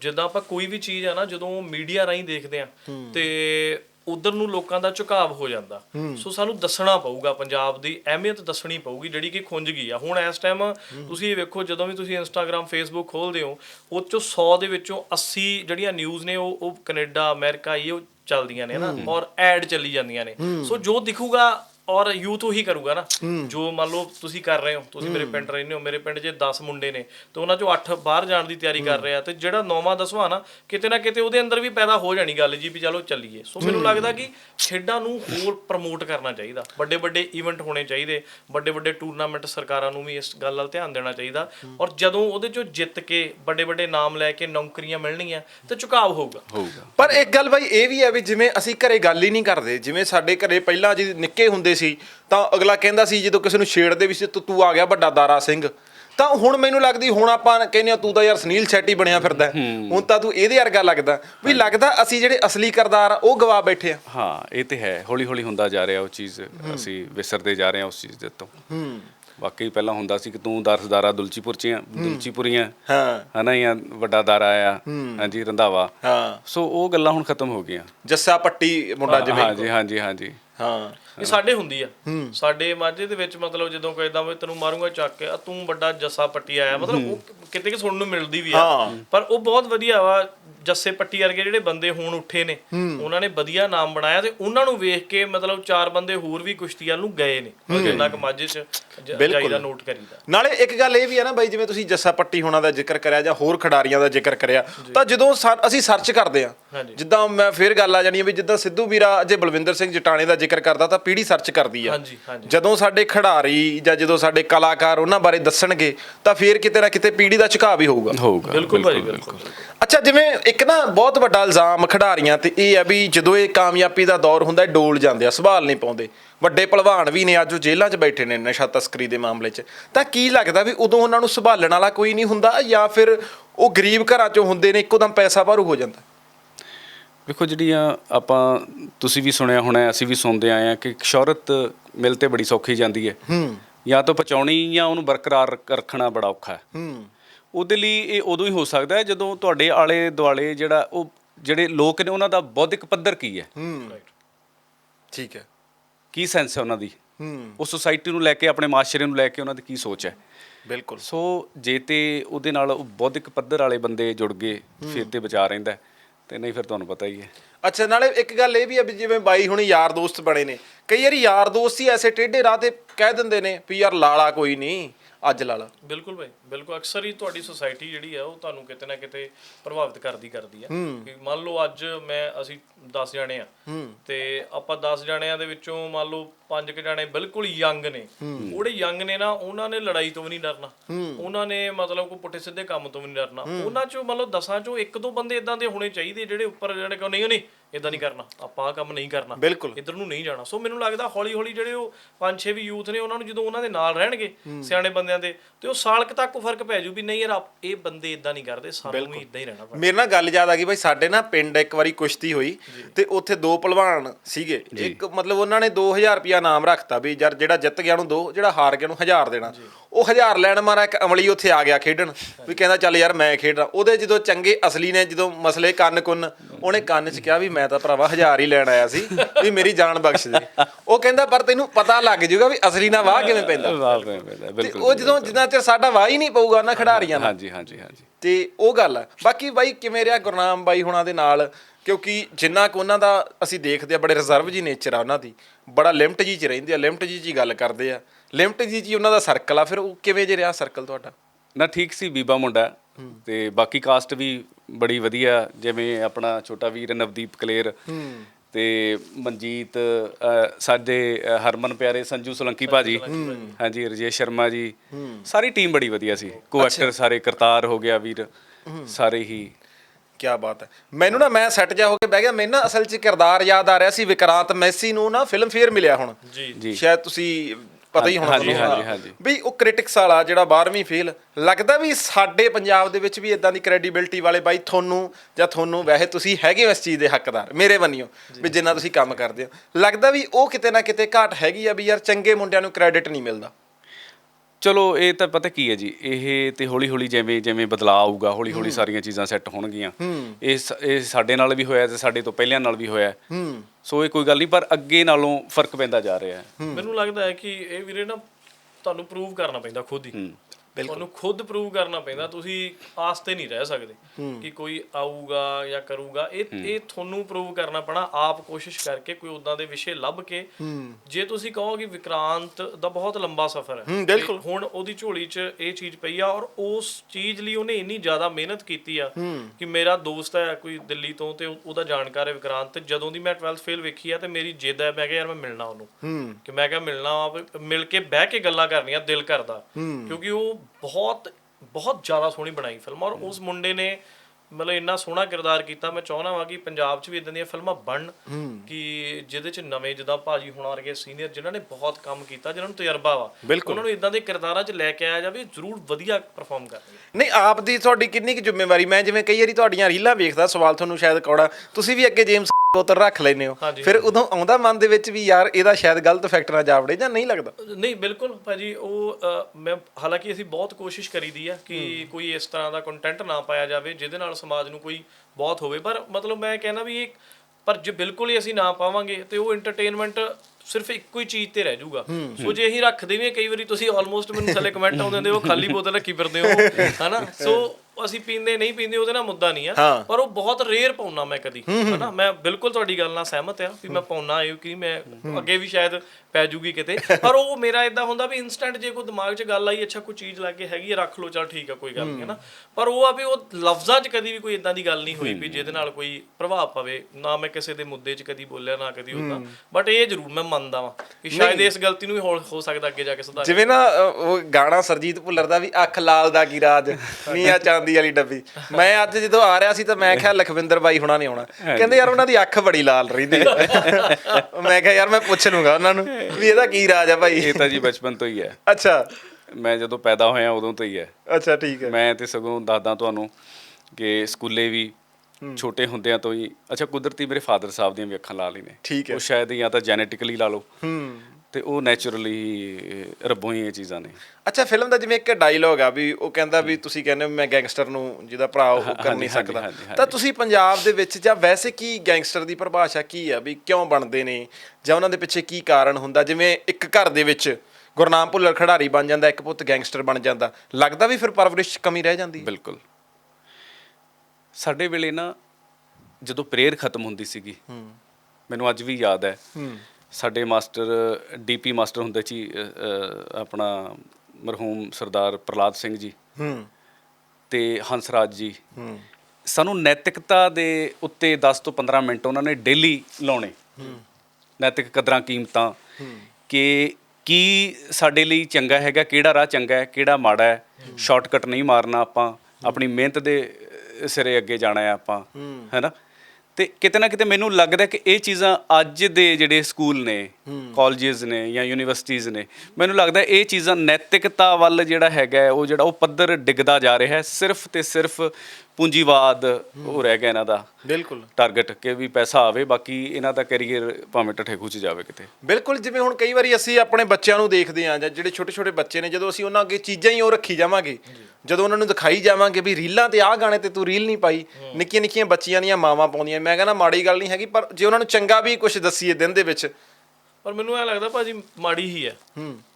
ਜਿੱਦਾਂ ਆਪਾਂ ਕੋਈ ਵੀ ਚੀਜ਼ ਆ ਨਾ ਜਦੋਂ ਮੀਡੀਆ ਰਾਹੀਂ ਦੇਖਦੇ ਆ ਤੇ ਉਧਰ ਨੂੰ ਲੋਕਾਂ ਦਾ ਝੁਕਾਵ ਹੋ ਜਾਂਦਾ। ਸੋ ਸਾਨੂੰ ਦੱਸਣਾ ਪਊਗਾ ਪੰਜਾਬ ਦੀ ਅਹਿਮੀਅਤ ਦੱਸਣੀ ਪਊਗੀ ਜਿਹੜੀ ਕਿ ਖੁੰਝ ਗਈ ਆ। ਹੁਣ ਇਸ ਟਾਈਮ ਤੁਸੀਂ ਇਹ ਵੇਖੋ ਜਦੋਂ ਵੀ ਤੁਸੀਂ ਇੰਸਟਾਗ੍ਰam ਫੇਸਬੁੱਕ ਖੋਲਦੇ ਹੋ ਉਹ ਚੋਂ 100 ਦੇ ਵਿੱਚੋਂ 80 ਜਿਹੜੀਆਂ ਨਿਊਜ਼ ਨੇ ਉਹ ਉਹ ਕੈਨੇਡਾ ਅਮਰੀਕਾ ਇਹ ਚੱਲਦੀਆਂ ਨੇ ਨਾ ਔਰ ਐਡ ਚੱਲੀ ਜਾਂਦੀਆਂ ਨੇ। ਸੋ ਜੋ ਦਿਖੂਗਾ ਔਰ ਯੂਥ ਉਹੀ ਕਰੂਗਾ ਨਾ। ਜੋ ਮੰਨ ਲਓ ਤੁਸੀਂ ਕਰ ਰਹੇ ਹੋ ਤੁਸੀਂ ਮੇਰੇ ਪਿੰਡ ਰਹਿੰਦੇ ਹੋ ਮੇਰੇ ਪਿੰਡ 'ਚ 10 ਮੁੰਡੇ ਨੇ ਤੇ ਉਹਨਾਂ 'ਚੋਂ 8 ਬਾਹਰ ਜਾਣ ਦੀ ਤਿਆਰੀ ਕਰ ਰਹੇ ਆ ਤੇ ਜਿਹੜਾ ਨੌਵਾਂ ਦਸਵਾਂ ਨਾ ਕਿਤੇ ਨਾ ਕਿਤੇ ਉਹਦੇ ਅੰਦਰ ਵੀ ਪੈਦਾ ਹੋ ਜਾਣੀ ਗੱਲ ਜੀ ਵੀ ਚਲੋ ਚੱਲੀਏ। ਸੋ ਮੈਨੂੰ ਲੱਗਦਾ ਕਿ ਖੇਡਾਂ ਨੂੰ ਹੋਰ ਪ੍ਰਮੋਟ ਕਰਨਾ ਚਾਹੀਦਾ। ਵੱਡੇ ਵੱਡੇ ਇਵੈਂਟ ਹੋਣੇ ਚਾਹੀਦੇ ਵੱਡੇ ਵੱਡੇ ਟੂਰਨਾਮੈਂਟ ਸਰਕਾਰਾਂ ਨੂੰ ਵੀ ਇਸ ਗੱਲ ਵੱਲ ਧਿਆਨ ਦੇਣਾ ਚਾਹੀਦਾ। ਔਰ ਜਦੋਂ ਉਹਦੇ 'ਚੋਂ ਜਿੱਤ ਕੇ ਵੱਡੇ ਵੱਡੇ ਨਾਮ ਲੈ ਕੇ ਨੌਕਰੀਆਂ ਮਿਲਣਗੀਆਂ ਤੇ ਝੁਕਾਵ ਹੋਊਗਾ ਹੋਊਗਾ। ਪਰ ਇੱਕ ਗੱਲ ਬਾਈ ਇਹ ਵੀ ਹੈ ਵੀ ਜਿਵੇਂ ਅਸੀਂ ਘਰੇ ਗੱਲ ਹੀ ਨਹੀਂ ਕਰਦੇ ਜਿਵੇਂ ਸਾਡੇ ਘਰੇ ਪਹਿਲਾਂ ਜੀ ਨਿੱਕੇ ਹੁੰਦੇ ਸੀ ਤਾਂ ਅਗਲਾ ਕਹਿੰਦਾ ਸੀ ਜਦੋਂ ਕਿਸੇ ਨੂੰ ਛੇੜਦੇ ਵੀ ਸੀ ਤੂੰ ਤੂੰ ਆ ਗਿਆ ਵੱਡਾ ਦਾਰਾ ਸਿੰਘ। ਤਾਂ ਹੁਣ ਮੈਨੂੰ ਲੱਗਦੀ ਹੁਣ ਆਪਾਂ ਕਹਿੰਦੇ ਆ ਤੂੰ ਤਾਂ ਯਾਰ ਸੁਨੀਲ ਸ਼ੈਟੀ ਬਣਿਆ ਫਿਰਦਾ। ਹੈ। ਹੁਣ ਤਾਂ ਤੂੰ ਇਹਦੇ ਵਰਗਾ ਲੱਗਦਾ। ਵੀ ਲੱਗਦਾ ਅਸੀਂ ਜਿਹੜੇ ਅਸਲੀ ਕਰਦਾਰ ਆ ਉਹ ਗਵਾ ਬੈਠੇ ਆ। ਹਾਂ ਇਹ ਤੇ ਹੈ। ਹੌਲੀ ਹੌਲੀ ਹੁੰਦਾ ਜਾ ਰਿਹਾ ਉਹ ਚੀਜ਼। ਅਸੀਂ ਵਿਸਰਦੇ ਜਾ ਰਹੇ ਹਾਂ ਉਸ ਚੀਜ਼ ਦੇ ਤੋਂ। ਵਾਕਈ ਪਹਿਲਾਂ ਹੁੰਦਾ ਸੀ ਕਿ ਤੂੰ ਦਰਸਦਾਰਾ ਦੁਲਚੀਪੁਰਚੀਆਂ ਦੁਲਚੀਪੁਰੀਆਂ ਹਾਂ ਹਨਾ ਜਾਂ ਵੱਡਾ ਦਾਰਾ ਆ। ਹਾਂਜੀ ਰੰਧਾਵਾ। ਹਾਂ। ਸੋ ਉਹ ਗੱਲਾਂ ਹੁਣ ਖਤਮ ਹੋ ਗਈਆਂ। ਜੱਸਾ ਪੱਟੀ ਮੁੰਡਾ ਜਿਵੇਂ। ਹਾਂਜੀ ਹਾਂਜੀ ਹਾਂਜੀ। ਹਾਂ। ਇਹ ਸਾਡੇ ਹੁੰਦੀ ਆ। ਸਾਡੇ ਮਾਝੇ ਦੇ ਵਿੱਚ ਮਤਲਬ ਜਦੋਂ ਕੋਈ ਇਦਾਂ ਵੀ ਤੈਨੂੰ ਮਾਰੂੰਗਾ ਚੱਕ ਕੇ ਆ ਤੂੰ ਵੱਡਾ ਜੱਸਾ ਪੱਟੀ ਆਇਆ। ਮਤਲਬ ਉਹ ਕਿਤੇ ਕਿ ਸੁਣਨ ਨੂੰ ਮਿਲਦੀ ਵੀ ਆ। ਪਰ ਉਹ ਬਹੁਤ ਵਧੀਆ ਵਾ ਜੱਸੇ ਪੱਟੀ ਵਰਗੇ ਜਿਹੜੇ ਬੰਦੇ ਹੁਣ ਉੱਠੇ ਨੇ। ਉਹਨਾਂ ਨੇ ਵਧੀਆ ਨਾਮ ਬਣਾਇਆ ਤੇ ਉਹਨਾਂ ਨੂੰ ਵੇਖ ਕੇ ਮਤਲਬ ਚਾਰ ਬੰਦੇ ਹੋਰ ਵੀ ਕੁਸ਼ਤੀਆਂ ਨੂੰ ਗਏ ਨੇ। ਜਿੰਨਾ ਕੁ ਮਾਝੇ 'ਚ ਜਾਈਦਾ ਨੋਟ ਕਰੀਦਾ। ਨਾਲੇ ਇੱਕ ਗੱਲ ਇਹ ਵੀ ਹੈ ਨਾ ਬਾਈ ਜਿਵੇਂ ਤੁਸੀਂ ਜੱਸਾ ਪੱਟੀ ਹੋਣਾ ਦਾ ਜ਼ਿਕਰ ਕਰਿਆ ਜਾਂ ਹੋਰ ਖਿਡਾਰੀਆਂ ਦਾ ਜ਼ਿਕਰ ਕਰਿਆ ਤਾਂ ਜਦੋਂ ਅਸੀਂ ਸਰਚ ਕਰਦੇ ਆ। ਜਿੱਦਾਂ ਮੈਂ ਫੇਰ ਗੱਲ ਆ ਜਾਣੀ ਹੈ ਵੀ ਜਿੱਦਾਂ ਸਿੱਧੂ ਵੀਰਾ ਅਜੇ ਬਲਵਿੰਦਰ ਸਿੰਘ ਜਟਾਣੇ ਦਾ ਜ਼ਿਕਰ ਕਰਦਾ ਤਾਂ ਪੀੜੀ ਸਰਚ ਕਰਦੀ ਆ। ਜਦੋਂ ਸਾਡੇ ਖਿਡਾਰੀ ਜਾਂ ਜਦੋਂ ਸਾਡੇ ਕਲਾਕਾਰ ਉਹਨਾਂ ਬਾਰੇ ਦੱਸਣਗੇ ਤਾਂ ਫੇਰ ਕਿਤੇ ਨਾ ਕਿਤੇ ਪੀੜੀ ਦਾ ਝੁਕਾਅ ਵੀ ਹੋਊਗਾ। ਹੋਊਗਾ। ਬਿਲਕੁਲ ਭਾਜੀ ਬਿਲਕੁਲ ਅੱਛਾ ਜਿਵੇਂ ਇੱਕ ਨਾ ਬਹੁਤ ਵੱਡਾ ਇਲਜ਼ਾਮ ਖਿਡਾਰੀਆਂ ਤੇ ਇਹ ਆ ਵੀ ਜਦੋਂ ਇਹ ਕਾਮਯਾਬੀ ਦਾ ਦੌਰ ਹੁੰਦਾ ਹੈ, ਡੋਲ ਜਾਂਦੇ ਆ ਸਵਾਲ ਨਹੀਂ ਪਾਉਂਦੇ। ਵੱਡੇ ਪਹਿਲਵਾਨ ਵੀ ਨੇ ਅੱਜ ਉਹ ਜੇਲ੍ਹਾਂ 'ਚ ਬੈਠੇ ਨੇ ਨਸ਼ਾ ਤਸਕਰੀ ਦੇ ਮਾਮਲੇ 'ਚ। ਤਾਂ ਕੀ ਲੱਗਦਾ ਵੀ ਉਦੋਂ ਉਹਨਾਂ ਨੂੰ ਸੰਭਾਲਣ ਵਾਲਾ ਕੋਈ ਨਹੀਂ ਹੁੰਦਾ ਜਾਂ ਫਿਰ ਉਹ ਗਰੀਬ ਘਰਾਂ 'ਚੋਂ ਹੁੰਦੇ ਨੇ ਇੱਕੋ ਦਮ ਪੈਸਾ ਭਾਰੂ ਹੋ ਜਾਂਦਾ? ਵੇਖੋ ਜਿਹੜੀਆਂ ਆਪਾਂ ਤੁਸੀਂ ਵੀ ਸੁਣਿਆ ਹੋਣਾ ਅਸੀਂ ਵੀ ਸੁਣਦੇ ਆਏ ਆ ਕਿ ਸ਼ੌਹਰਤ ਮਿਲ ਤੇ ਬੜੀ ਸੌਖੀ ਜਾਂਦੀ ਹੈ। ਹੂੰ। ਜਾਂ ਤਾਂ ਪਹੁੰਚਾਉਣੀ ਜਾਂ ਉਹਨੂੰ ਬਰਕਰਾਰ ਰੱਖ- ਰੱਖਣਾ ਬੜਾ ਔਖਾ ਹੈ। ਹੂੰ। ਉਹਦੇ ਲਈ ਇਹ ਉਦੋਂ ਹੀ ਹੋ ਸਕਦਾ ਹੈ ਜਦੋਂ ਤੁਹਾਡੇ ਆਲੇ ਦੁਆਲੇ ਜਿਹੜਾ ਉਹ ਜਿਹੜੇ ਲੋਕ ਨੇ ਉਹਨਾਂ ਦਾ ਬੌਧਿਕ ਪੱਧਰ ਕੀ ਹੈ? ਹੂੰ। ਠੀਕ ਹੈ। ਕੀ ਸੈਂਸ ਹੈ ਉਹਨਾਂ ਦੀ? ਹੂੰ। ਉਹ ਸੁਸਾਇਟੀ ਨੂੰ ਲੈ ਕੇ ਆਪਣੇ ਮਾਸ਼ਰੇ ਨੂੰ ਲੈ ਕੇ ਉਹਨਾਂ ਦੀ ਕੀ ਸੋਚ ਹੈ? ਬਿਲਕੁਲ। ਸੋ ਜੇ ਤੇ ਉਹਦੇ ਨਾਲ ਉਹ ਬੌਧਿਕ ਪੱਧਰ ਵਾਲੇ ਬੰਦੇ ਜੁੜ ਗਏ ਫਿਰ ਤੇ ਬਚਾ ਰਹਿੰਦਾ ਹੈ, ਤੇ ਨਹੀਂ ਫਿਰ ਤੁਹਾਨੂੰ ਪਤਾ ਹੀ ਹੈ। ਅੱਛਾ ਨਾਲੇ ਇੱਕ ਗੱਲ ਇਹ ਵੀ ਆ ਵੀ ਜਿਵੇਂ ਬਾਈ ਹੁਣੀ ਯਾਰ ਦੋਸਤ ਬਣੇ ਨੇ। ਕਈ ਵਾਰੀ ਯਾਰ ਦੋਸਤ ਹੀ ਐਸੇ ਟੇਢੇ ਰਾਹ ਤੇ ਕਹਿ ਦਿੰਦੇ ਨੇ ਵੀ ਯਾਰ ਲਾਲਾ ਕੋਈ ਨਹੀਂ। ਅੱਜ ਲਾਲਾ ਬਿਲਕੁਲ ਭਾਈ ਬਿਲਕੁਲ। ਅਕਸਰ ਹੀ ਤੁਹਾਡੀ ਸੁਸਾਇਟੀ ਜਿਹੜੀ ਆ ਉਹ ਤੁਹਾਨੂੰ ਕਿਤੇ ਨਾ ਕਿਤੇ ਪ੍ਰਭਾਵਿਤ ਕਰਦੀ ਕਰਦੀ ਆ। ਕਿ ਮੰਨ ਲਓ ਅੱਜ ਮੈਂ ਅਸੀਂ 10 ਜਣੇ ਆ। ਤੇ ਆਪਾਂ 10 ਜਣਿਆਂ ਦੇ ਵਿੱਚੋਂ ਮੰਨ ਲਓ ਪੰਜ ਕੁ ਜਣੇ ਬਿਲਕੁਲ ਯੰਗ ਨੇ। ਉਹੜੇ ਯੰਗ ਨੇ ਨਾ ਉਹਨਾਂ ਨੇ ਲੜਾਈ ਤੋਂ ਵੀ ਨਹੀਂ ਡਰਨਾ। ਉਹਨਾਂ ਨੇ ਮਤਲਬ ਕੋਈ ਪੁੱਠੇ ਸਿੱਧੇ ਕੰਮ ਤੋਂ ਵੀ ਨਹੀਂ ਡਰਨਾ। ਉਹਨਾਂ ਚੋਂ ਮੰਨ ਲਓ 10 ਚੋਂ ਇੱਕ ਦੋ ਬੰਦੇ ਇਦਾਂ ਦੇ ਹੋਣੇ ਚਾਹੀਦੇ ਜਿਹੜੇ ਉੱਪਰ ਜਿਹੜੇ ਕਹੋ ਨਹੀਂ ਨਹੀਂ ਇਦਾਂ ਨਹੀਂ ਕਰਨਾ ਆਪਾਂ ਆਹ ਕੰਮ ਨਹੀਂ ਕਰਨਾ। ਬਿਲਕੁਲ। ਇੱਧਰ ਨੂੰ ਨਹੀਂ ਜਾਣਾ। ਸੋ ਮੈਨੂੰ ਲੱਗਦਾ ਹੌਲੀ ਹੌਲੀ ਜਿਹੜੇ ਉਹ ਪੰਜ ਛੇ ਵੀ ਯੂਥ ਨੇ ਉਹਨਾਂ ਨੂੰ ਜਦੋਂ ਉਹਨਾਂ ਦੇ ਨਾਲ ਰਹਿਣਗੇ ਸਿਆਣੇ ਬੰਦਿਆਂ ਦੇ ਤੇ ਉਹ ਸਾਲਕ ਤੱਕ ਉਹ ਫ਼ਰਕ ਪੈ ਜੂ ਵੀ ਨਹੀਂ ਯਾਰ ਇਹ ਬੰਦੇ ਇਦਾਂ ਨਹੀਂ ਕਰਦੇ ਸਾਨੂੰ ਵੀ ਇਦਾਂ ਹੀ ਰਹਿਣਾ ਮੇਰੇ ਨਾਲ ਗੱਲ ਯਾਦ ਆ ਗਈ ਬਾਈ ਸਾਡੇ ਨਾ ਪਿੰਡ ਇੱਕ ਵਾਰੀ ਕੁਸ਼ਤੀ ਹੋਈ ਤੇ ਉੱਥੇ ਦੋ ਪਹਿਲਵਾਨ ਸੀਗੇ। ਇੱਕ ਮਤਲਬ ਉਹਨਾਂ ਨੇ 2000 ਰੁਪਿਆ ਨਾਮ ਰੱਖਤਾ ਵੀ ਯਾਰ ਜਿਹੜਾ ਜਿੱਤ ਗਿਆ ਨੂੰ ਦੋ ਜਿਹੜਾ ਹਾਰ ਗਿਆ ਨੂੰ 1000 ਦੇਣਾ। ਉਹ 1000 ਲੈਣ ਮਾਰਾ ਇੱਕ ਅਮਲੀ ਉੱਥੇ ਆ ਗਿਆ ਖੇਡਣ ਵੀ ਕਹਿੰਦਾ ਚੱਲ ਯਾਰ ਮੈਂ ਖੇਡਦਾ ਉਹਦੇ ਜਦੋਂ ਚੰਗੇ ਅਸਲੀ ਨੇ ਜਦੋਂ ਮਸਲੇ ਕੰਨ ਕੁੰਨ ਉਹਨੇ ਕੰਨ 'ਚ ਕਿਹਾ ਵੀ ਮੈਂ ਤਾਂ ਭਰਾਵਾ 1000 ਹੀ ਲੈਣ ਆਇਆ ਸੀ ਵੀ ਮੇਰੀ ਜਾਨ ਬਖਸ਼ ਦੇ। ਉਹ ਕਹਿੰਦਾ ਪਰ ਤੈਨੂੰ ਪਤਾ ਲੱਗ ਜਾਊਗਾ ਵੀ ਅਸਲੀ ਨਾਲ ਵਾਹ ਕਿਵੇਂ ਪੈਂਦਾ। ਵਾਹ ਵਾਹ, ਤੇ ਬਿਲਕੁਲ ਉਹ ਜਦੋਂ ਜਿੰਨਾ ਚਿਰ ਸਾਡਾ ਵਾਹ ਹੀ ਨਹੀਂ ਪਊਗਾ ਉਹਨਾਂ ਖਿਡਾਰੀਆਂ ਨਾਲ। ਹਾਂਜੀ ਹਾਂਜੀ ਹਾਂਜੀ। ਤੇ ਉਹ ਗੱਲ ਆ। ਬਾਕੀ ਬਾਈ ਕਿਵੇਂ ਰਿਹਾ ਗੁਰਨਾਮ ਬਾਈ ਹੁਣਾਂ ਦੇ ਨਾਲ? ਕਿਉਂਕਿ ਜਿੰਨਾ ਕੁ ਉਹਨਾਂ ਦਾ ਅਸੀਂ ਦੇਖਦੇ ਆ ਬੜੇ ਰਿਜ਼ਰਵ ਜੀ ਨੇਚਰ ਆ ਉਹਨਾਂ ਦੀ। ਬੜਾ ਲਿਮਟ ਜੀ ਚ ਰਹਿੰਦੇ ਆ ਲਿਮਟ ਜੀ ਚ ਗੱਲ ਕਰਦੇ ਆ। ਲਿਮਟ ਜੀ ਚ ਉਹਨਾਂ ਦਾ ਸਰਕਲ ਆ। ਫਿਰ ਉਹ ਕਿਵੇਂ ਜੇ ਰਿਹਾ ਸਰਕਲ ਤੁਹਾਡਾ? ਨਾ ਠੀਕ ਸੀ ਬੀਬਾ ਮੁੰਡਾ। ਤੇ ਬਾਕੀ ਕਾਸਟ ਵੀ ਬੜੀ ਵਧੀਆ ਜਿਵੇਂ ਆਪਣਾ ਛੋਟਾ ਵੀਰ ਨਵਦੀਪ ਕਲੇਰ ਤੇ ਮਨਜੀਤ ਸਾਡੇ ਹਰਮਨ ਪਿਆਰੇ ਸੰਜੂ ਸੋਲੰਕੀ ਭਾਜੀ। ਹਾਂਜੀ ਰਜੇਸ਼ ਸ਼ਰਮਾ ਜੀ। ਸਾਰੀ ਟੀਮ ਬੜੀ ਵਧੀਆ ਸੀ। ਕੋ ਐਕਟਰ ਸਾਰੇ ਕਰਤਾਰ ਹੋ ਗਿਆ ਵੀਰ। ਸਾਰੇ ਹੀ। ਕੀ ਬਾਤ ਹੈ। ਮੈਨੂੰ ਨਾ ਮੈਂ ਸੈੱਟ ਜਾ ਹੋ ਕੇ ਬਹਿ ਗਿਆ। ਮੈਨੂੰ ਨਾ ਅਸਲ 'ਚ ਕਿਰਦਾਰ ਯਾਦ ਆ ਰਿਹਾ ਸੀ ਵਿਕਰਾਂਤ ਮੈਸੀ ਨੂੰ ਨਾ ਫਿਲਮ ਫੇਅਰ ਮਿਲਿਆ ਹੁਣ। ਜੀ। ਸ਼ਾਇਦ ਤੁਸੀਂ ਪਤਾ ਹੀ ਹੋਣਾ ਹਾਂਜੀ। ਹਾਂਜੀ, ਹਾਂਜੀ। ਵੀ ਉਹ ਕ੍ਰਿਟਿਕਸ ਵਾਲਾ ਜਿਹੜਾ 12ਵੀਂ ਫੇਲ ਲੱਗਦਾ ਵੀ ਸਾਡੇ ਪੰਜਾਬ ਦੇ ਵਿੱਚ ਵੀ ਇਦਾਂ ਦੀ ਕ੍ਰੈਡੀਬਿਲਟੀ ਵਾਲੇ ਬਾਈ ਤੁਹਾਨੂੰ ਜਾਂ ਤੁਹਾਨੂੰ ਵੈਸੇ ਤੁਸੀਂ ਹੈਗੇ ਹੋ ਇਸ ਚੀਜ਼ ਦੇ ਹੱਕਦਾਰ ਮੇਰੇ ਬੰਨਿਓ ਵੀ ਜਿੰਨਾ ਤੁਸੀਂ ਕੰਮ ਕਰਦੇ ਹੋ ਲੱਗਦਾ ਵੀ ਉਹ ਕਿਤੇ ਨਾ ਕਿਤੇ ਘਾਟ ਹੈਗੀ ਆ ਵੀ ਯਾਰ ਚੰਗੇ ਮੁੰਡਿਆਂ ਨੂੰ ਕ੍ਰੈਡਿਟ ਨਹੀਂ ਮਿਲਦਾ ਚਲੋ ਇਹ ਤਾਂ ਪਤਾ ਕੀ ਹੈ ਜੀ ਇਹ ਤੇ ਹੌਲੀ ਹੌਲੀ ਜਿਵੇਂ ਜਿਵੇਂ ਬਦਲਾਅ ਆਊਗਾ ਹੌਲੀ ਹੌਲੀ ਸਾਰੀਆਂ ਚੀਜ਼ਾਂ ਸੈੱਟ ਹੋਣਗੀਆਂ। ਇਹ ਸ- ਇਹ ਸਾਡੇ ਨਾਲ ਵੀ ਹੋਇਆ ਤੇ ਸਾਡੇ ਤੋਂ ਪਹਿਲਿਆਂ ਨਾਲ ਵੀ ਹੋਇਆ। ਸੋ ਇਹ ਕੋਈ ਗੱਲ ਨਹੀਂ ਪਰ ਅੱਗੇ ਨਾਲੋਂ ਫ਼ਰਕ ਪੈਂਦਾ ਜਾ ਰਿਹਾ ਹੈ। ਮੈਨੂੰ ਲੱਗਦਾ ਹੈ ਕਿ ਇਹ ਵੀਰੇ ਨਾ ਤੁਹਾਨੂੰ ਪ੍ਰੂਵ ਕਰਨਾ ਪੈਂਦਾ ਖੁਦ ਹੀ। ਤੁਹਾਨੂੰ ਖੁਦ ਪ੍ਰੂਵ ਕਰਨਾ ਪੈਂਦਾ ਤੁਸੀਂ ਆਸ ਤੇ ਨਹੀਂ ਰਹਿ ਸਕਦੇ ਕਿ ਕੋਈ ਆਊਗਾ ਜਾਂ ਕਰੂਗਾ। ਇਹ ਇਹ ਤੁਹਾਨੂੰ ਪ੍ਰੂਵ ਕਰਨਾ ਪੈਣਾ ਆਪ ਕੋਸ਼ਿਸ਼ ਕਰਕੇ ਕੋਈ ਉਦਾਂ ਦੇ ਵਿਸ਼ੇ ਲੱਭ ਕੇ ਜੇ ਤੁਸੀਂ ਕਹੋ ਕਿ ਵਿਕਰਾਂਤ ਦਾ ਬਹੁਤ ਲੰਬਾ ਸਫ਼ਰ ਹੈ ਬਿਲਕੁਲ। ਹੁਣ ਉਹਦੀ ਝੋਲੀ 'ਚ ਇਹ ਚੀਜ਼ ਪਈ ਆ ਔਰ ਉਸ ਚੀਜ਼ ਲਈ ਉਹਨੇ ਇੰਨੀ ਜ਼ਿਆਦਾ ਮਿਹਨਤ ਕੀਤੀ ਆ ਕਿ ਮੇਰਾ ਦੋਸਤ ਹੈ ਕੋਈ ਦਿੱਲੀ ਤੋਂ ਤੇ ਉਹ- ਉਹਦਾ ਜਾਣਕਾਰ ਹੈ ਵਿਕਰਾਂਤ ਤੇ ਜਦੋਂ ਦੀ ਮੈਂ 12th ਫੇਲ ਵੇਖੀ ਆ ਤੇ ਮੇਰੀ ਜਿੱਦ ਹੈ ਮੈਂ ਕਿਹਾ ਯਾਰ ਮੈਂ ਮਿਲਣਾ ਉਹਨੂੰ ਕਿ ਮੈਂ ਕਿਹਾ ਮਿਲਣਾ ਮਿਲ ਕੇ ਬਹਿ ਕੇ ਗੱਲਾਂ ਕਰਨੀਆਂ ਦਿਲ ਕਰਦਾ ਕਿਉਂਕਿ ਉਹ ਬਹੁਤ ਬਹੁਤ ਜ਼ਿਆਦਾ ਸੋਹਣੀ ਬਣਾਈ ਫਿਲਮ ਔਰ ਉਸ ਮੁੰਡੇ ਨੇ ਮਤਲਬ ਇੰਨਾ ਸੋਹਣਾ ਕਿਰਦਾਰ ਕੀਤਾ। ਮੈਂ ਚਾਹੁੰਦਾ ਵਾਂ ਕਿ ਪੰਜਾਬ 'ਚ ਵੀ ਇਦਾਂ ਦੀਆਂ ਫਿਲਮਾਂ ਬਣਨ ਕਿ ਜਿਹਦੇ 'ਚ ਨਵੇਂ ਜਿੱਦਾਂ ਭਾਜੀ ਹੁਣਾਂ ਵਰਗੇ ਸੀਨੀਅਰ ਜਿਨ੍ਹਾਂ ਨੇ ਬਹੁਤ ਕੰਮ ਕੀਤਾ ਜਿਨ੍ਹਾਂ ਨੂੰ ਤਜਰਬਾ ਵਾ। ਉਹਨਾਂ ਨੂੰ ਇਦਾਂ ਦੇ ਕਿਰਦਾਰਾਂ 'ਚ ਲੈ ਕੇ ਆਇਆ ਜਾਵੇ ਜ਼ਰੂਰ ਵਧੀਆ ਪਰਫਾਰਮ ਕਰਨਗੇ। ਨਹੀਂ ਆਪ ਦੀ ਤੁਹਾਡੀ ਕਿੰਨੀ ਕੁ ਜ਼ਿੰਮੇਵਾਰੀ ਮੈਂ ਜਿਵੇਂ ਕਈ ਵਾਰੀ ਤੁਹਾਡੀਆਂ ਰੀਲਾਂ ਵੇਖਦਾ ਸਵਾਲ ਤੁਹਾਨੂੰ ਸ਼ਾਇਦ ਕੌੜਾ ਤੁਸੀਂ ਵੀ ਅੱਗੇ ਜੇਮਸ ਬੋਤਲ ਰੱਖ ਲੈਨੇ ਹੋ। ਹਾਂਜੀ। ਫਿਰ ਉਦੋਂ ਆਉਂਦਾ ਮਨ ਦੇ ਵਿੱਚ ਵੀ ਯਾਰ ਇਹਦਾ ਸ਼ਾਇਦ ਗਲਤ ਫੈਕਟਰ ਨਾ ਜਾਵੜੇ ਜਾਂ ਨਹੀਂ ਲੱਗਦਾ? ਨਹੀਂ ਬਿਲਕੁਲ ਭਾਜੀ ਉਹ ਅ, ਮੈਂ ਹਾਲਾਂਕਿ ਅਸੀਂ ਬਹੁਤ ਕੋਸ਼ਿਸ਼ ਕਰੀਦੀ ਆ ਕਿ ਕੋਈ ਇਸ ਤਰ੍ਹਾਂ ਦਾ ਕੰਟੈਂਟ ਨਾ ਪਾਇਆ ਜਾਵੇ ਜਿਹਦੇ ਨਾਲ ਸਮਾਜ ਨੂੰ ਕੋਈ ਬਹੁਤ ਹੋਵੇ। ਪਰ ਮਤਲਬ ਮੈਂ ਕਹਿੰਦਾ ਵੀ ਇਹ ਪਰ ਜੇ ਬਿਲਕੁਲ ਹੀ ਅਸੀਂ ਨਾ ਪਾਵਾਂਗੇ ਤੇ ਉਹ ਐਂਟਰਟੇਨਮੈਂਟ ਸਿਰਫ ਇੱਕੋ ਹੀ ਚੀਜ਼ ਤੇ ਰਹਿ ਜਾਊਗਾ। ਸੋ ਜੇ ਅਸੀਂ ਰੱਖਦੇ ਵੀ ਹਾਂ, ਕਈ ਵਾਰੀ ਤੁਸੀਂ ਆਲਮੋਸਟ ਮੈਨੂੰ ਥੱਲੇ ਕਮੈਂਟ ਆਉਂਦੇ ਹੁੰਦੇ ਉਹ ਖਾਲੀ ਬੋਤਲ ਰੱਖੀ ਫਿਰਦੇ ਹੋ [laughs] ਹਨਾ? ਸੋ ਅਸੀਂ ਪੀਂਦੇ ਨਹੀਂ ਪੀਂਦੇ ਉਹਦੇ ਨਾਲ ਮੁੱਦਾ ਨਹੀਂ ਆ। ਪਰ ਉਹ ਬਹੁਤ ਰੇਅਰ ਪਾਉਣਾ ਮੈਂ ਕਦੀ। ਹਨਾ? ਮੈਂ ਬਿਲਕੁਲ ਤੁਹਾਡੀ ਗੱਲ ਨਾਲ ਸਹਿਮਤ ਆ ਵੀ ਮੈਂ ਪਾਉਣਾ ਇਹ ਕਿ ਮੈਂ ਅੱਗੇ ਵੀ ਸ਼ਾਇਦ ਪੈ ਜੂਗੀ ਕਿਤੇ। [laughs] ਪਰ ਉਹ ਮੇਰਾ ਇਦਾਂ ਹੁੰਦਾ ਵੀ ਇਨਸਟੈਂਟ ਜੇ ਕੋਈ ਦਿਮਾਗ 'ਚ ਗੱਲ ਆਈ ਅੱਛਾ ਕੋਈ ਚੀਜ਼ ਲੱਗੇ ਹੈਗੀ ਰੱਖ ਲਓ ਚਲ ਠੀਕ ਆ ਕੋਈ ਗੱਲ ਨਹੀਂ ਹਨਾ? ਪਰ ਉਹ ਆ ਵੀ ਉਹ ਲਫ਼ਜ਼ਾਂ 'ਚ ਕਦੀ ਵੀ ਕੋਈ ਇਦਾਂ ਦੀ ਗੱਲ ਨਹੀਂ ਹੋਈ ਵੀ ਜਿਹਦੇ ਨਾਲ ਕੋਈ ਪ੍ਰਭਾਵ ਪਵੇ। ਨਾ ਮੈਂ ਕਿਸੇ ਦੇ ਮੁੱਦੇ 'ਚ ਕਦੀ ਬੋਲਿਆ ਨਾ ਕਦੀ ਉਦਾਂ ਬਟ ਇਹ ਜ਼ਰੂਰ ਮੈਂ ਮੰਨਦਾ ਵਾਂ ਕਿ ਸ਼ਾਇਦ ਇਸ ਗਲਤੀ ਨੂੰ ਵੀ ਹੋ- ਸਕਦਾ ਅੱਗੇ ਜਾ ਕੇ ਸੁਧਾਰ ਜਿਵੇਂ ਨਾ ਉਹ ਗਾਣਾ ਸਰਜੀਤ ਭੁੱਲਰ ਦਾ ਵੀ ਅੱਖ ਲਾਲ ਦਾ ਕੀ ਰਾਜ [laughs] ਮੀਆਂ ਚਾਂਦੀ ਵਾਲੀ ਡੱਬੀ। ਮੈਂ ਅੱਜ ਜਦੋਂ ਆ ਰਿਹਾ ਸੀ ਤਾਂ ਮੈਂ ਕਿਹਾ ਲਖਵਿੰਦਰ ਬਾਈ ਹੁਣਾਂ ਨੇ ਆਉਣਾ। ਕਹਿੰਦੇ ਯਾਰ ਉਹਨਾਂ ਦੀ ਅੱਖ ਬੜੀ ਲਾਲ ਰਹਿੰਦੀ ਮੈਂ ਕਿਹਾ ਯਾਰ ਮੈਂ ਪੁੱਛ ਲੂੰਗਾ ਉਹਨਾਂ ਨੂੰ ਵੀ ਇਹਦਾ ਕੀ ਰਾਜ ਆ ਭਾਈ ਇਹ ਤਾਂ ਜੀ ਬਚਪਨ ਤੋਂ ਹੀ ਹੈ। ਅੱਛਾ। ਮੈਂ ਜਦੋਂ ਪੈਦਾ ਹੋਇਆ ਉਦੋਂ ਤੋਂ ਹੀ ਹੈ। ਅੱਛਾ ਠੀਕ ਹੈ। ਮੈਂ ਤੇ ਸਗੋਂ ਦੱਸਦਾ ਤੁਹਾਨੂੰ ਕਿ ਸਕੂਲੇ ਵੀ ਛੋਟੇ ਹੁੰਦਿਆਂ ਤੋਂ ਹੀ ਅੱਛਾ ਕੁਦਰਤੀ ਮੇਰੇ ਫਾਦਰ ਸਾਹਿਬ ਦੀਆਂ ਵੀ ਅੱਖਾਂ ਲਾਲ ਹੀ ਨੇ। ਉਹ ਸ਼ਾਇਦ ਜਾਂ ਤਾਂ ਜੈਨੇਟਿਕਲੀ ਲਾ ਲਓ। ਹੂੰ। ਤੇ ਉਹ ਨੇਚਰਲੀ ਰੱਬੋਂ ਹੀ ਇਹ ਚੀਜ਼ਾਂ ਨੇ। ਅੱਛਾ ਫਿਲਮ ਦਾ ਜਿਵੇਂ ਇੱਕ ਡਾਇਲੋਗ ਆ ਵੀ ਉਹ ਕਹਿੰਦਾ ਵੀ ਤੁਸੀਂ ਕਹਿੰਦੇ ਹੋ ਮੈਂ ਗੈਂਗਸਟਰ ਨੂੰ ਜਿਹਦਾ ਭਰਾ ਉਹ ਕਰ ਨਹੀਂ ਸਕਦਾ। ਤਾਂ ਤੁਸੀਂ ਪੰਜਾਬ ਦੇ ਵਿੱਚ ਜਾਂ ਵੈਸੇ ਕੀ ਗੈਂਗਸਟਰ ਦੀ ਪਰਿਭਾਸ਼ਾ ਕੀ ਆ ਵੀ ਕਿਉਂ ਬਣਦੇ ਨੇ? ਜਾਂ ਉਹਨਾਂ ਦੇ ਪਿੱਛੇ ਕੀ ਕਾਰਨ ਹੁੰਦਾ? ਜਿਵੇਂ ਇੱਕ ਘਰ ਦੇ ਵਿੱਚ ਗੁਰਨਾਮ ਭੁੱਲਰ ਖਿਡਾਰੀ ਬਣ ਜਾਂਦਾ ਇੱਕ ਪੁੱਤ ਗੈਂਗਸਟਰ ਬਣ ਜਾਂਦਾ। ਲੱਗਦਾ ਵੀ ਫਿਰ ਪਰਵਰਿਸ਼ ਕਮੀ ਰਹਿ ਜਾਂਦੀ ਹੈ? ਬਿਲਕੁਲ। ਸਾਡੇ ਵੇਲੇ ਨਾ ਜਦੋਂ ਪ੍ਰੇਅਰ ਖਤਮ ਹੁੰਦੀ ਸੀਗੀ ਮੈਨੂੰ ਅੱਜ ਵੀ ਯਾਦ ਹੈ। ਸਾਡੇ ਮਾਸਟਰ ਡੀਪੀ ਮਾਸਟਰ ਹੁੰਦੇ ਸੀ ਆਪਣਾ ਮਰਹੂਮ ਸਰਦਾਰ ਪ੍ਰਲਾਦ ਸਿੰਘ ਜੀ ਹੂੰ। ਤੇ ਹੰਸਰਾਜ ਜੀ। ਹੂੰ। ਸਾਨੂੰ ਨੈਤਿਕਤਾ ਦੇ ਉੱਤੇ 10 ਤੋਂ 15 ਮਿੰਟ ਉਹਨਾਂ ਨੇ ਡੇਲੀ ਲਾਉਣੇ। ਨੈਤਿਕ ਕਦਰਾਂ ਕੀਮਤਾਂ। ਕਿ ਕੀ ਸਾਡੇ ਲਈ ਚੰਗਾ ਹੈਗਾ ਕਿਹੜਾ ਰਾਹ ਚੰਗਾ ਹੈ ਕਿਹੜਾ ਮਾੜਾ ਹੈ। ਸ਼ਾਰਟਕਟ ਨਹੀਂ ਮਾਰਨਾ ਆਪਾਂ। ਆਪਣੀ ਮਿਹਨਤ ਦੇ ਸਿਰੇ ਅੱਗੇ ਜਾਣਾ ਹੈ ਆਪਾਂ। ਹੈਨਾ ਤੇ ਕਿਤੇ ਨਾ ਕਿਤੇ ਮੈਨੂੰ ਲੱਗਦਾ ਕਿ ਇਹ ਚੀਜ਼ਾਂ ਅੱਜ ਦੇ ਜਿਹੜੇ ਸਕੂਲ ਨੇ ਕਾਲਜਸ ਨੇ ਜਾਂ ਯੂਨੀਵਰਸਿਟੀਆਂ ਨੇ ਮੈਨੂੰ ਲੱਗਦਾ ਇਹ ਚੀਜ਼ਾਂ ਨੈਤਿਕਤਾ ਵੱਲ ਜਿਹੜਾ ਹੈਗਾ ਉਹ ਜਿਹੜਾ ਉਹ ਪੱਧਰ ਡਿੱਗਦਾ ਜਾ ਰਿਹਾ ਹੈ ਸਿਰਫ ਤੇ ਸਿਰਫ ਪੂੰਜੀਵਾਦ ਉਹ ਰਹਿ ਗਿਆ ਇਹਨਾਂ ਦਾ। ਬਿਲਕੁਲ। ਟਾਰਗੇਟ ਕਿ ਵੀ ਪੈਸਾ ਆਵੇ ਬਾਕੀ ਇਹਨਾਂ ਦਾ ਕੈਰੀਅਰ ਭਾਵੇਂ ਟੱਠੇ ਖੂਚ ਜਾਵੇ ਕਿਤੇ। ਬਿਲਕੁਲ ਜਿਵੇਂ ਹੁਣ ਕਈ ਵਾਰੀ ਅਸੀਂ ਆਪਣੇ ਬੱਚਿਆਂ ਨੂੰ ਦੇਖਦੇ ਹਾਂ ਜਾਂ ਜਿਹੜੇ ਛੋਟੇ ਛੋਟੇ ਬੱਚੇ ਨੇ ਜਦੋਂ ਅਸੀਂ ਉਹਨਾਂ ਅੱਗੇ ਚੀਜ਼ਾਂ ਹੀ ਉਹ ਰੱਖੀ ਜਾਵਾਂਗੇ ਜਦੋਂ ਉਹਨਾਂ ਨੂੰ ਦਿਖਾਈ ਜਾਵਾਂਗੇ ਵੀ ਰੀਲਾਂ ਤੇ ਆਹ ਗਾਣੇ ਤੇ ਤੂੰ ਰੀਲ ਨਹੀਂ ਪਾਈ ਨਿੱਕੀਆਂ ਨਿੱਕੀਆਂ ਬੱਚੀਆਂ ਦੀਆਂ ਮਾਵਾਂ ਪਾਉਂਦੀਆਂ। ਮੈਂ ਕਹਿੰਦਾ ਮਾੜੀ ਗੱਲ ਨਹੀਂ ਹੈਗੀ ਪਰ ਜੇ ਉਹਨਾਂ ਨੂੰ ਚੰਗਾ ਵੀ ਕੁਝ ਦੱਸੀਏ ਦਿਨ ਦੇ ਵਿੱਚ। ਪਰ ਮੈਨੂੰ ਐ ਲੱਗਦਾ ਭਾਜੀ ਮਾੜੀ ਹੀ। ਹੈ।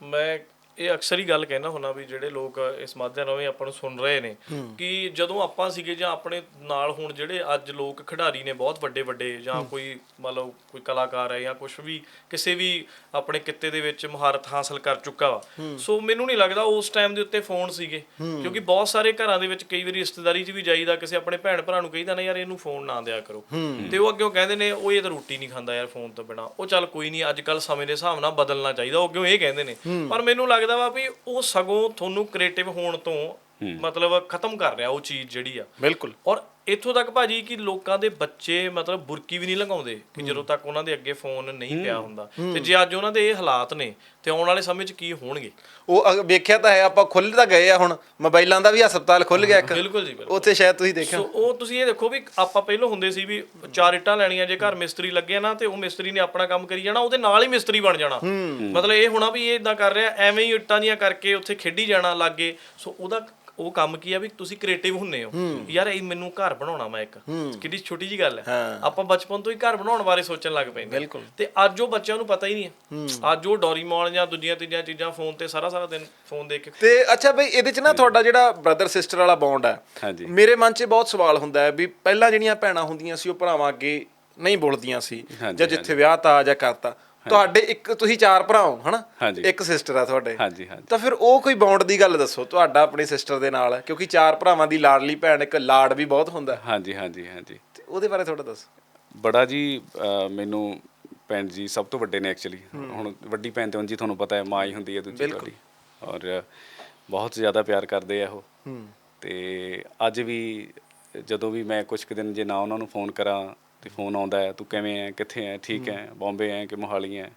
ਮੈਂ ਇਹ ਅਕਸਰ ਹੀ ਗੱਲ ਕਹਿਣਾ ਹੁੰਦਾ ਵੀ ਜਿਹੜੇ ਲੋਕ ਇਸ ਮਾਧਿਅਮ ਰਾਹੀਂ ਆਪਾਂ ਨੂੰ ਸੁਣ ਰਹੇ ਨੇ ਕਿ ਜਦੋਂ ਆਪਾਂ ਸੀਗੇ ਜਾਂ ਆਪਣੇ ਨਾਲ ਹੁਣ ਜਿਹੜੇ ਅੱਜ ਲੋਕ ਖਿਡਾਰੀ ਨੇ ਬਹੁਤ ਵੱਡੇ ਵੱਡੇ ਜਾਂ ਕੋਈ ਮੰਨ ਲਓ ਕੋਈ ਕਲਾਕਾਰ ਹੈ ਜਾਂ ਕੁਝ ਵੀ ਕਿਸੇ ਵੀ ਆਪਣੇ ਕਿੱਤੇ ਦੇ ਵਿੱਚ ਮਹਾਰਤ ਹਾਸਲ ਕਰ ਚੁੱਕਾ ਵਾ। ਸੋ ਮੈਨੂੰ ਨਹੀਂ ਲੱਗਦਾ ਉਸ ਟਾਈਮ ਦੇ ਉੱਤੇ ਫੋਨ ਸੀਗੇ। ਕਿਉਂਕਿ ਬਹੁਤ ਸਾਰੇ ਘਰਾਂ ਦੇ ਵਿੱਚ ਕਈ ਵਾਰੀ ਰਿਸ਼ਤੇਦਾਰੀ 'ਚ ਵੀ ਜਾਈਦਾ ਕਿਸੇ ਆਪਣੇ ਭੈਣ ਭਰਾ ਨੂੰ ਕਹੀਦਾ ਨਾ ਯਾਰ ਇਹਨੂੰ ਫੋਨ ਨਾ ਦਿਆ ਕਰੋ। ਤੇ ਉਹ ਅੱਗੇ ਕਹਿੰਦੇ ਨੇ ਉਹ ਇਹ ਤਾਂ ਰੋਟੀ ਨਹੀਂ ਖਾਂਦਾ ਯਾਰ ਫੋਨ ਤੋਂ ਬਿਨਾ। ਉਹ ਚੱਲ ਕੋਈ ਨਹੀਂ ਅੱਜ ਕੱਲ ਸਮੇਂ ਦੇ ਹਿਸਾਬ ਨਾਲ ਬਦਲਣਾ ਚਾਹੀਦਾ ਉਹ ਅੱਗੇ ਇਹ ਕਹਿੰਦੇ ਨੇ। ਪਰ ਮੈਨੂੰ ਲੱਗਦਾ ਵਾ ਵੀ ਉਹ ਸਗੋਂ ਤੁਹਾਨੂੰ ਕ੍ਰੀਏਟਿਵ ਹੋਣ ਤੋਂ ਮਤਲਬ ਖਤਮ ਕਰ ਰਿਹਾ ਉਹ ਚੀਜ਼ ਜਿਹੜੀ ਆ। ਬਿਲਕੁਲ। ਔਰ ਇੱਥੋਂ ਤੱਕ ਭਾਜੀ ਕਿ ਲੋਕਾਂ ਦੇ ਬੱਚੇ ਮਤਲਬ ਬੁਰਕੀ ਵੀ ਨਹੀਂ ਲਗਾਉਂਦੇ ਕਿ ਜਦੋਂ ਤੱਕ ਉਹਨਾਂ ਦੇ ਅੱਗੇ ਫੋਨ ਨਹੀਂ ਪਿਆ ਹੁੰਦਾ। ਤੇ ਜੇ ਅੱਜ ਉਹਨਾਂ ਦੇ ਇਹ ਹਾਲਾਤ ਨੇ ਤੇ ਆਉਣ ਵਾਲੇ ਸਮੇਂ 'ਚ ਕੀ ਹੋਣਗੇ? ਉਹ ਅਗ- ਵੇਖਿਆ ਤਾਂ ਹੈ ਆਪਾਂ ਖੁੱਲ੍ਹ ਤਾਂ ਗਏ ਆ ਹੁਣ ਮੋਬਾਈਲਾਂ ਦਾ ਵੀ ਹਸਪਤਾਲ ਖੁੱਲ ਗਿਆ ਇੱਕ। ਬਿਲਕੁਲ ਜੀ ਬਿਲਕੁਲ। ਉੱਥੇ ਸ਼ਾਇਦ ਤੁਸੀਂ ਦੇਖਿਆ। ਸੋ ਉਹ ਤੁਸੀਂ ਇਹ ਦੇਖੋ ਵੀ ਆਪਾਂ ਪਹਿਲਾਂ ਹੁੰਦੇ ਸੀ ਵੀ ਚਾਰ ਇੱਟਾਂ ਲੈਣੀਆਂ ਜੇ ਘਰ ਮਿਸਤਰੀ ਲੱਗੇ ਨਾ ਤੇ ਉਹ ਮਿਸਤਰੀ ਨੇ ਆਪਣਾ ਕੰਮ ਕਰੀ ਜਾਣਾ ਉਹਦੇ ਨਾਲ ਹੀ ਮਿਸਤਰੀ ਬਣ ਜਾਣਾ। ਮਤਲਬ ਇਹ ਹੋਣਾ ਵੀ ਇਹ ਇਦਾਂ ਕਰ ਰਿਹਾ ਐਵੇਂ ਹੀ ਇੱਟਾਂ ਦੀਆਂ ਕਰਕੇ ਉੱਥੇ ਖੇਡੀ ਜਾਣਾ ਲੱਗੇ। ਸੋ ਉਹਦਾ ਉਹ ਕੰਮ ਕੀ ਆ ਵੀ ਤੁਸੀਂ ਕ੍ਰੀਏਟਿਵ ਹੁੰਨੇ ਹੋ। ਯਾਰ ਇਹ ਮੈਨੂੰ ਘਰ ਬਣਾਉਣਾ ਮੈਂ ਇੱਕ। ਕਿੱਡੀ ਛੋਟੀ ਜੀ ਗੱਲ ਹੈ। ਆਪਾਂ ਬਚਪਨ ਤੋਂ ਹੀ ਘਰ ਬਣਾਉਣ ਬਾਰੇ ਸੋਚਣ ਲੱਗ ਪੈਂਦੇ। ਬਿਲਕੁਲ। ਤੇ ਅੱਜ ਉਹ ਬੱਚਿਆਂ ਨੂੰ ਪਤਾ ਹੀ ਨਹੀਂ ਹੈ। ਅੱਜ ਉਹ ਡੋਰੀਮੋਨ ਜਾਂ ਦੂਜੀਆਂ ਤੀਜੀਆਂ ਚੀਜ਼ਾਂ ਫੋਨ ਤੇ ਸਾਰਾ ਸਾਰਾ ਦਿਨ ਫੋਨ ਦੇਖ ਕੇ ਤੇ ਅੱਛਾ ਬਈ ਇਹਦੇ ਚ ਨਾ ਤੁਹਾਡਾ ਜਿਹੜਾ ਬ੍ਰਦਰ ਸਿਸਟਰ ਵਾਲਾ ਬੌਂਡ ਹੈ। ਮੇਰੇ ਮਨ 'ਚ ਬਹੁਤ ਸਵਾਲ ਹੁੰਦਾ ਹੈ ਵੀ ਪਹਿਲਾਂ ਜਿਹੜੀਆਂ ਭੈਣਾਂ ਹੁੰਦੀਆਂ ਸੀ ਉਹ ਭਰਾਵਾਂ ਅੱਗੇ ਨਹੀਂ ਬੋਲਦੀਆਂ ਸੀ। ਜਾਂ ਜਿੱਥੇ ਵਿਆਹ ਤਾ ਜਾਂ ਕਰਤਾ। ਤੁਹਾਡੇ ਇੱਕ ਤੁਸੀਂ ਚਾਰ ਭਰਾ ਹੋ ਹਨਾ। ਇੱਕ ਸਿਸਟਰ ਆ ਤੁਹਾਡੇ। ਹਾਂਜੀ ਹਾਂਜੀ। ਤਾਂ ਫਿਰ ਉਹ ਕੋਈ ਬੌਂਡ ਦੀ ਗੱਲ ਦੱਸੋ ਤੁਹਾਡਾ ਆਪਣੀ ਸਿਸਟਰ ਦੇ ਨਾਲ ਕਿਉਂਕਿ ਚਾਰ ਭਰਾਵਾਂ ਦੀ ਲਾਡਲੀ ਭੈਣ ਇੱਕ ਲਾਡ ਵੀ ਬਹੁਤ ਹੁੰਦਾ। ਹਾਂਜੀ ਹਾਂਜੀ ਹਾਂਜੀ। ਉਹਦੇ ਬਾਰੇ ਥੋੜਾ ਦੱਸੋ। ਬੜਾ ਜੀ ਮੈਨੂੰ ਭੈਣ ਜੀ ਸਭ ਤੋਂ ਵੱਡੇ ਨੇ ਐਕਚੁਅਲੀ ਹੁਣ ਵੱਡੀ ਭੈਣ ਤੇ ਉਂਝ ਤੁਹਾਨੂੰ ਪਤਾ ਹੈ ਮਾਂ ਹੀ ਹੁੰਦੀ ਹੈ ਦੂਜੀ ਤੁਹਾਡੀ। ਔਰ ਬਹੁਤ ਜ਼ਿਆਦਾ ਪਿਆਰ ਕਰਦੇ ਆ ਉਹ। ਤੇ ਅੱਜ ਵੀ ਜਦੋਂ ਵੀ ਮੈਂ ਕੁਝ ਕੁ ਦਿਨ ਜੇ ਨਾ ਉਹਨਾਂ ਨੂੰ ਫੋਨ ਕਰਾਂ ਤੇ ਫੋਨ ਆਉਂਦਾ ਤੂੰ ਕਿਵੇਂ ਹੈ ਕਿੱਥੇ ਹੈ ਠੀਕ ਹੈ ਬੰਬੇ ਹੈ ਕਿ ਮੋਹਾਲੀ ਹੈ?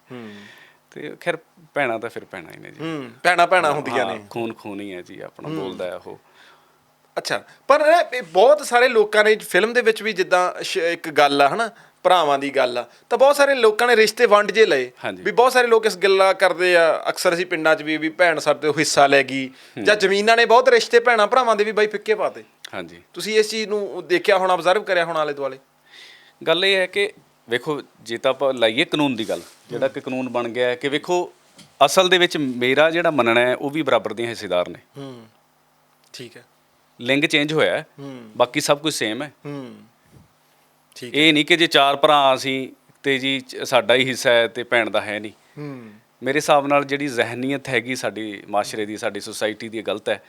ਤੇ ਖੈਰ ਭੈਣਾਂ ਤਾਂ ਫਿਰ ਭੈਣਾਂ ਹੀ ਨੇ ਜੀ। ਭੈਣਾਂ ਭੈਣਾਂ ਹੁੰਦੀਆਂ ਨੇ। ਖੂਨ ਖੂਨ ਹੀ ਹੈ ਜੀ ਆਪਣਾ ਬੋਲਦਾ ਹੈ ਉਹ। ਅੱਛਾ ਪਰ ਬਹੁਤ ਸਾਰੇ ਲੋਕਾਂ ਨੇ ਫਿਲਮ ਦੇ ਵਿੱਚ ਵੀ ਜਿੱਦਾਂ ਇੱਕ ਗੱਲ ਆ ਹਨਾ ਭਰਾਵਾਂ ਦੀ ਗੱਲ ਆ ਤਾਂ ਬਹੁਤ ਸਾਰੇ ਲੋਕਾਂ ਨੇ ਰਿਸ਼ਤੇ ਵੰਡ ਜੇ ਲਏ। ਵੀ ਬਹੁਤ ਸਾਰੇ ਲੋਕ ਇਸ ਗੱਲਾਂ ਕਰਦੇ ਆ ਅਕਸਰ ਅਸੀਂ ਪਿੰਡਾਂ 'ਚ ਵੀ ਵੀ ਭੈਣ ਸਾਡੇ ਤੋਂ ਹਿੱਸਾ ਲੈ ਗਈ ਜਾਂ ਜ਼ਮੀਨਾਂ ਨੇ ਬਹੁਤ ਰਿਸ਼ਤੇ ਭੈਣਾਂ ਭਰਾਵਾਂ ਦੇ ਵੀ ਬਾਈ ਫਿੱਕੇ ਪਾਤੇ ਹਾਂਜੀ। ਤੁਸੀਂ ਇਸ ਚੀਜ਼ ਨੂੰ ਦੇਖਿਆ ਹੋਣਾ ਅਬਜ਼ਰਵ ਕਰਿਆ ਹੋਣਾ ਆਲੇ ਦੁਆਲੇ? ਗੱਲ ਇਹ ਹੈ ਕਿ ਵੇਖੋ ਜੇ ਤਾਂ ਆਪਾਂ ਲਾਈਏ ਕਾਨੂੰਨ ਦੀ ਗੱਲ ਜਿਹੜਾ ਕਿ ਕਾਨੂੰਨ ਬਣ ਗਿਆ ਹੈ ਕਿ ਵੇਖੋ ਅਸਲ ਦੇ ਵਿੱਚ ਮੇਰਾ ਜਿਹੜਾ ਮੰਨਣਾ ਹੈ ਉਹ ਵੀ ਬਰਾਬਰ ਦੀਆਂ ਹਿੱਸੇਦਾਰ ਨੇ। ਹੂੰ ਠੀਕ ਹੈ। ਲਿੰਗ ਚੇਂਜ ਹੋਇਆ ਹੈ ਬਾਕੀ ਸਭ ਕੁਝ ਸੇਮ ਹੈ। ਹੂੰ ਠੀਕ ਇਹ ਨਹੀਂ ਕਿ ਜੇ ਚਾਰ ਭਰਾ ਅਸੀਂ ਤੇ ਜੀ ਸਾਡਾ ਹੀ ਹਿੱਸਾ ਹੈ ਤੇ ਭੈਣ ਦਾ ਹੈ ਨਹੀਂ। ਹੂੰ। ਮੇਰੇ ਹਿਸਾਬ ਨਾਲ ਜਿਹੜੀ ਜ਼ਹਿਨੀਅਤ ਹੈਗੀ ਸਾਡੀ ਮਾਸ਼ਰੇ ਦੀ ਸਾਡੀ ਸੁਸਾਇਟੀ ਦੀ ਗਲਤ ਹੈ।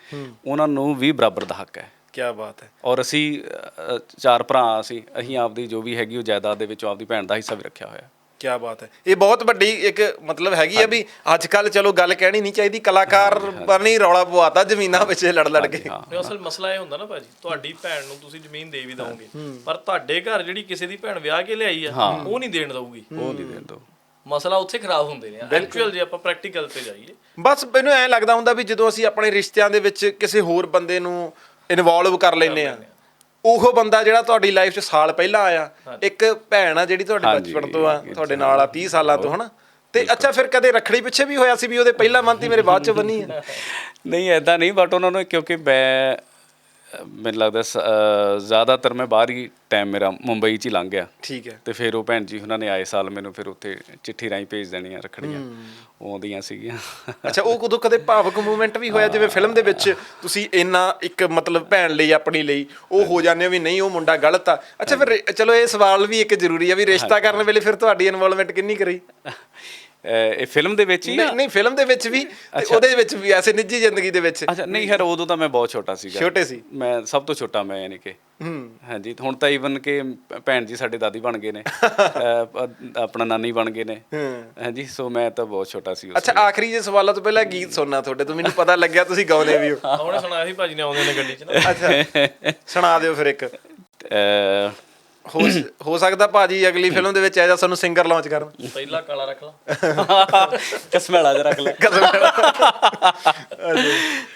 ਉਹਨਾਂ ਨੂੰ ਵੀ ਬਰਾਬਰ ਦਾ ਹੱਕ ਹੈ। ਕੀ ਬਾਤ ਹੈ। ਔਰ ਅਸੀਂ ਅ, ਚਾਰ ਭਰਾ ਅਸੀਂ ਅਸੀਂ ਆਪਦੀ ਜੋ ਵੀ ਹੈਗੀ ਉਹ ਜਾਇਦਾਦ ਦੇ ਵਿੱਚੋਂ ਆਪਦੀ ਭੈਣ ਦਾ ਹਿੱਸਾ ਵੀ ਰੱਖਿਆ ਹੋਇਆ। ਕੀ ਬਾਤ ਹੈ। ਇਹ ਬਹੁਤ ਵੱਡੀ ਇੱਕ ਮਤਲਬ ਹੈਗੀ ਆ ਵੀ ਅੱਜ ਕੱਲ ਚਲੋ ਗੱਲ ਕਹਿਣੀ ਨਹੀਂ ਚਾਹੀਦੀ ਕਲਾਕਾਰ ਪਰ ਨਹੀਂ ਰੌਲਾ ਪਵਾਤਾ ਜ਼ਮੀਨਾਂ ਵਿੱਚ ਲੜ ਲੜ ਕੇ ਹਾਂ। ਤੇ ਅਸਲ ਮਸਲਾ ਇਹ ਹੁੰਦਾ ਨਾ ਭਾਜੀ ਤੁਹਾਡੀ ਭੈਣ ਨੂੰ ਤੁਸੀਂ ਜ਼ਮੀਨ ਦੇ ਵੀ ਦਵੋਗੇ ਪਰ ਤੁਹਾਡੇ ਘਰ ਜਿਹੜੀ ਕਿਸੇ ਦੀ ਭੈਣ ਵਿਆਹ ਕੇ ਲਿਆਈ ਆ ਉਹ ਨਹੀਂ ਦੇਣ ਦਊਗੀ। ਉਹ ਨਹੀਂ ਦੇਣ ਦੋ ਮਸਲਾ ਉੱਥੇ ਖਰਾਬ ਹੁੰਦੇ ਨੇ। ਐਕਚੁਅਲ ਜੇ ਆਪਾਂ ਪ੍ਰੈਕਟੀਕਲ ਤੇ ਜਾਈਏ। ਬਸ ਮੈਨੂੰ ਐਂ ਲੱਗਦਾ ਹੁੰਦਾ ਵੀ ਜਦੋਂ ਅਸੀਂ ਆਪਣੇ ਰਿਸ਼ਤਿਆਂ ਦੇ ਵਿੱਚ ਕਿਸੇ ਹੋਰ ਬੰਦੇ ਨੂੰ ਇਨਵੋਲਵ ਕਰ ਲੈਨੇ ਆ। ਉਹ ਬੰਦਾ ਜਿਹੜਾ ਤੁਹਾਡੀ ਲਾਈਫ 'ਚ ਸਾਲ ਪਹਿਲਾਂ ਆਇਆ ਇੱਕ ਭੈਣ ਆ ਜਿਹੜੀ ਤੁਹਾਡੇ ਬਚਪਨ ਤੋਂ ਆ ਤੁਹਾਡੇ ਨਾਲ ਆ 30 ਸਾਲਾਂ ਤੋਂ ਹਨਾ? ਤੇ ਅੱਛਾ ਫਿਰ ਕਦੇ ਰੱਖੜੀ ਪਿੱਛੇ ਵੀ ਹੋਇਆ ਸੀ ਵੀ ਉਹਦੇ ਪਹਿਲਾ ਹੀ ਮੇਰੇ ਬਾਅਦ 'ਚ ਬੰਨੀ ਆ? [laughs] ਨਹੀਂ ਐਦਾਂ ਨਹੀਂ ਬਟ ਉਹਨਾਂ ਨੂੰ ਕਿਉਂਕਿ ਮੈਂ ਮੈਨੂੰ ਲੱਗਦਾ ਸ- ਅ, ਜ਼ਿਆਦਾਤਰ ਮੈਂ ਬਾਹਰ ਹੀ ਟਾਈਮ ਮੇਰਾ ਮੁੰਬਈ 'ਚ ਹੀ ਲੰਘ ਗਿਆ। ਠੀਕ ਹੈ। ਤੇ ਫਿਰ ਉਹ ਭੈਣ ਜੀ ਉਹਨਾਂ ਨੇ ਆਏ ਸਾਲ ਮੈਨੂੰ ਫਿਰ ਉੱਥੇ ਚਿੱਠੀ ਰਾਹੀਂ ਭੇਜ ਦੇਣੀਆਂ ਰੱਖੜੀਆਂ ਉਹ ਆਉਂਦੀਆਂ ਸੀਗੀਆਂ। ਅੱਛਾ ਉਹ ਕਦੋਂ ਕਦੇ ਭਾਵਕ ਮੂਵਮੈਂਟ ਵੀ ਹੋਇਆ? ਜਿਵੇਂ ਫਿਲਮ ਦੇ ਵਿੱਚ ਤੁਸੀਂ ਇੰਨਾ ਇੱਕ ਮਤਲਬ ਭੈਣ ਲਈ ਆਪਣੀ ਲਈ ਉਹ ਹੋ ਜਾਂਦੇ ਹੋ ਵੀ ਨਹੀਂ ਉਹ ਮੁੰਡਾ ਗਲਤ ਆ। ਅੱਛਾ ਫਿਰ ਰਿ- ਚਲੋ ਇਹ ਸਵਾਲ ਵੀ ਇੱਕ ਜ਼ਰੂਰੀ ਆ ਵੀ ਰਿਸ਼ਤਾ ਕਰਨ ਵੇਲੇ ਫਿਰ ਤੁਹਾਡੀ ਇਨਵੋਲਵਮੈਂਟ ਕਿੰਨੀ ਕਰੀ ਇਹ ਫਿਲਮ ਦੇ ਵਿੱਚ ਹੀ ਨਹੀਂ ਨਹੀਂ ਫਿਲਮ ਦੇ ਵਿੱਚ ਵੀ ਤੇ ਉਹਦੇ ਵਿੱਚ ਵੀ ਐਸੇ ਨਿੱਜੀ ਜ਼ਿੰਦਗੀ ਦੇ ਵਿੱਚ। ਅੱਛਾ ਨਹੀਂ ਖੈਰ ਉਦੋਂ ਤਾਂ ਮੈਂ ਬਹੁਤ ਛੋਟਾ ਸੀਗਾ। ਛੋਟੇ ਸੀ। ਮੈਂ ਸਭ ਤੋਂ ਛੋਟਾ ਮੈਂ ਯਾਨੀ ਕਿ। ਹੂੰ। ਹਾਂਜੀ ਹੁਣ ਤਾਂ ਈਵਨ ਕਿ ਭੈਣ ਜੀ ਸਾਡੇ ਦਾਦੀ ਬਣ ਗਏ ਨੇ। [laughs] ਆਪਣਾ ਨਾਨੀ ਬਣ ਗਏ ਨੇ। ਹਾਂਜੀ ਸੋ ਮੈਂ ਤਾਂ ਬਹੁਤ ਛੋਟਾ ਸੀ ਉਸ ਅੱਛਾ ਆਖਰੀ ਜੇ ਸਵਾਲਾਂ ਤੋਂ ਪਹਿਲਾਂ ਗੀਤ ਸੁਣਨਾ ਤੁਹਾਡੇ ਤੋਂ ਮੈਨੂੰ ਪਤਾ ਲੱਗਿਆ ਤੁਸੀਂ ਗਾਉਂਦੇ ਵੀ ਹੋ। ਉਹਨੇ ਸੁਣਾਇਆ ਸੀ ਭਾਜੀ ਨੇ ਆਉਂਦੇ ਨੇ ਗੱਡੀ 'ਚ ਨਾ। ਅੱਛਾ ਸੁਣਾ ਦਿਓ ਫਿਰ ਇੱਕ। ਅ, ਹੋ ਹੋ ਸਕਦਾ ਭਾਜੀ ਅਗਲੀ ਫਿਲਮ ਦੇ ਵਿੱਚ ਐਜਾ ਸਾਨੂੰ ਸਿੰਗਰ ਲਾਂਚ ਕਰਨ। ਪਹਿਲਾ ਕਾਲਾ ਰੱਖ ਲਾ। ਕਸਮੈਲਾ ਜਿਹਾ ਰੱਖ ਲੈ।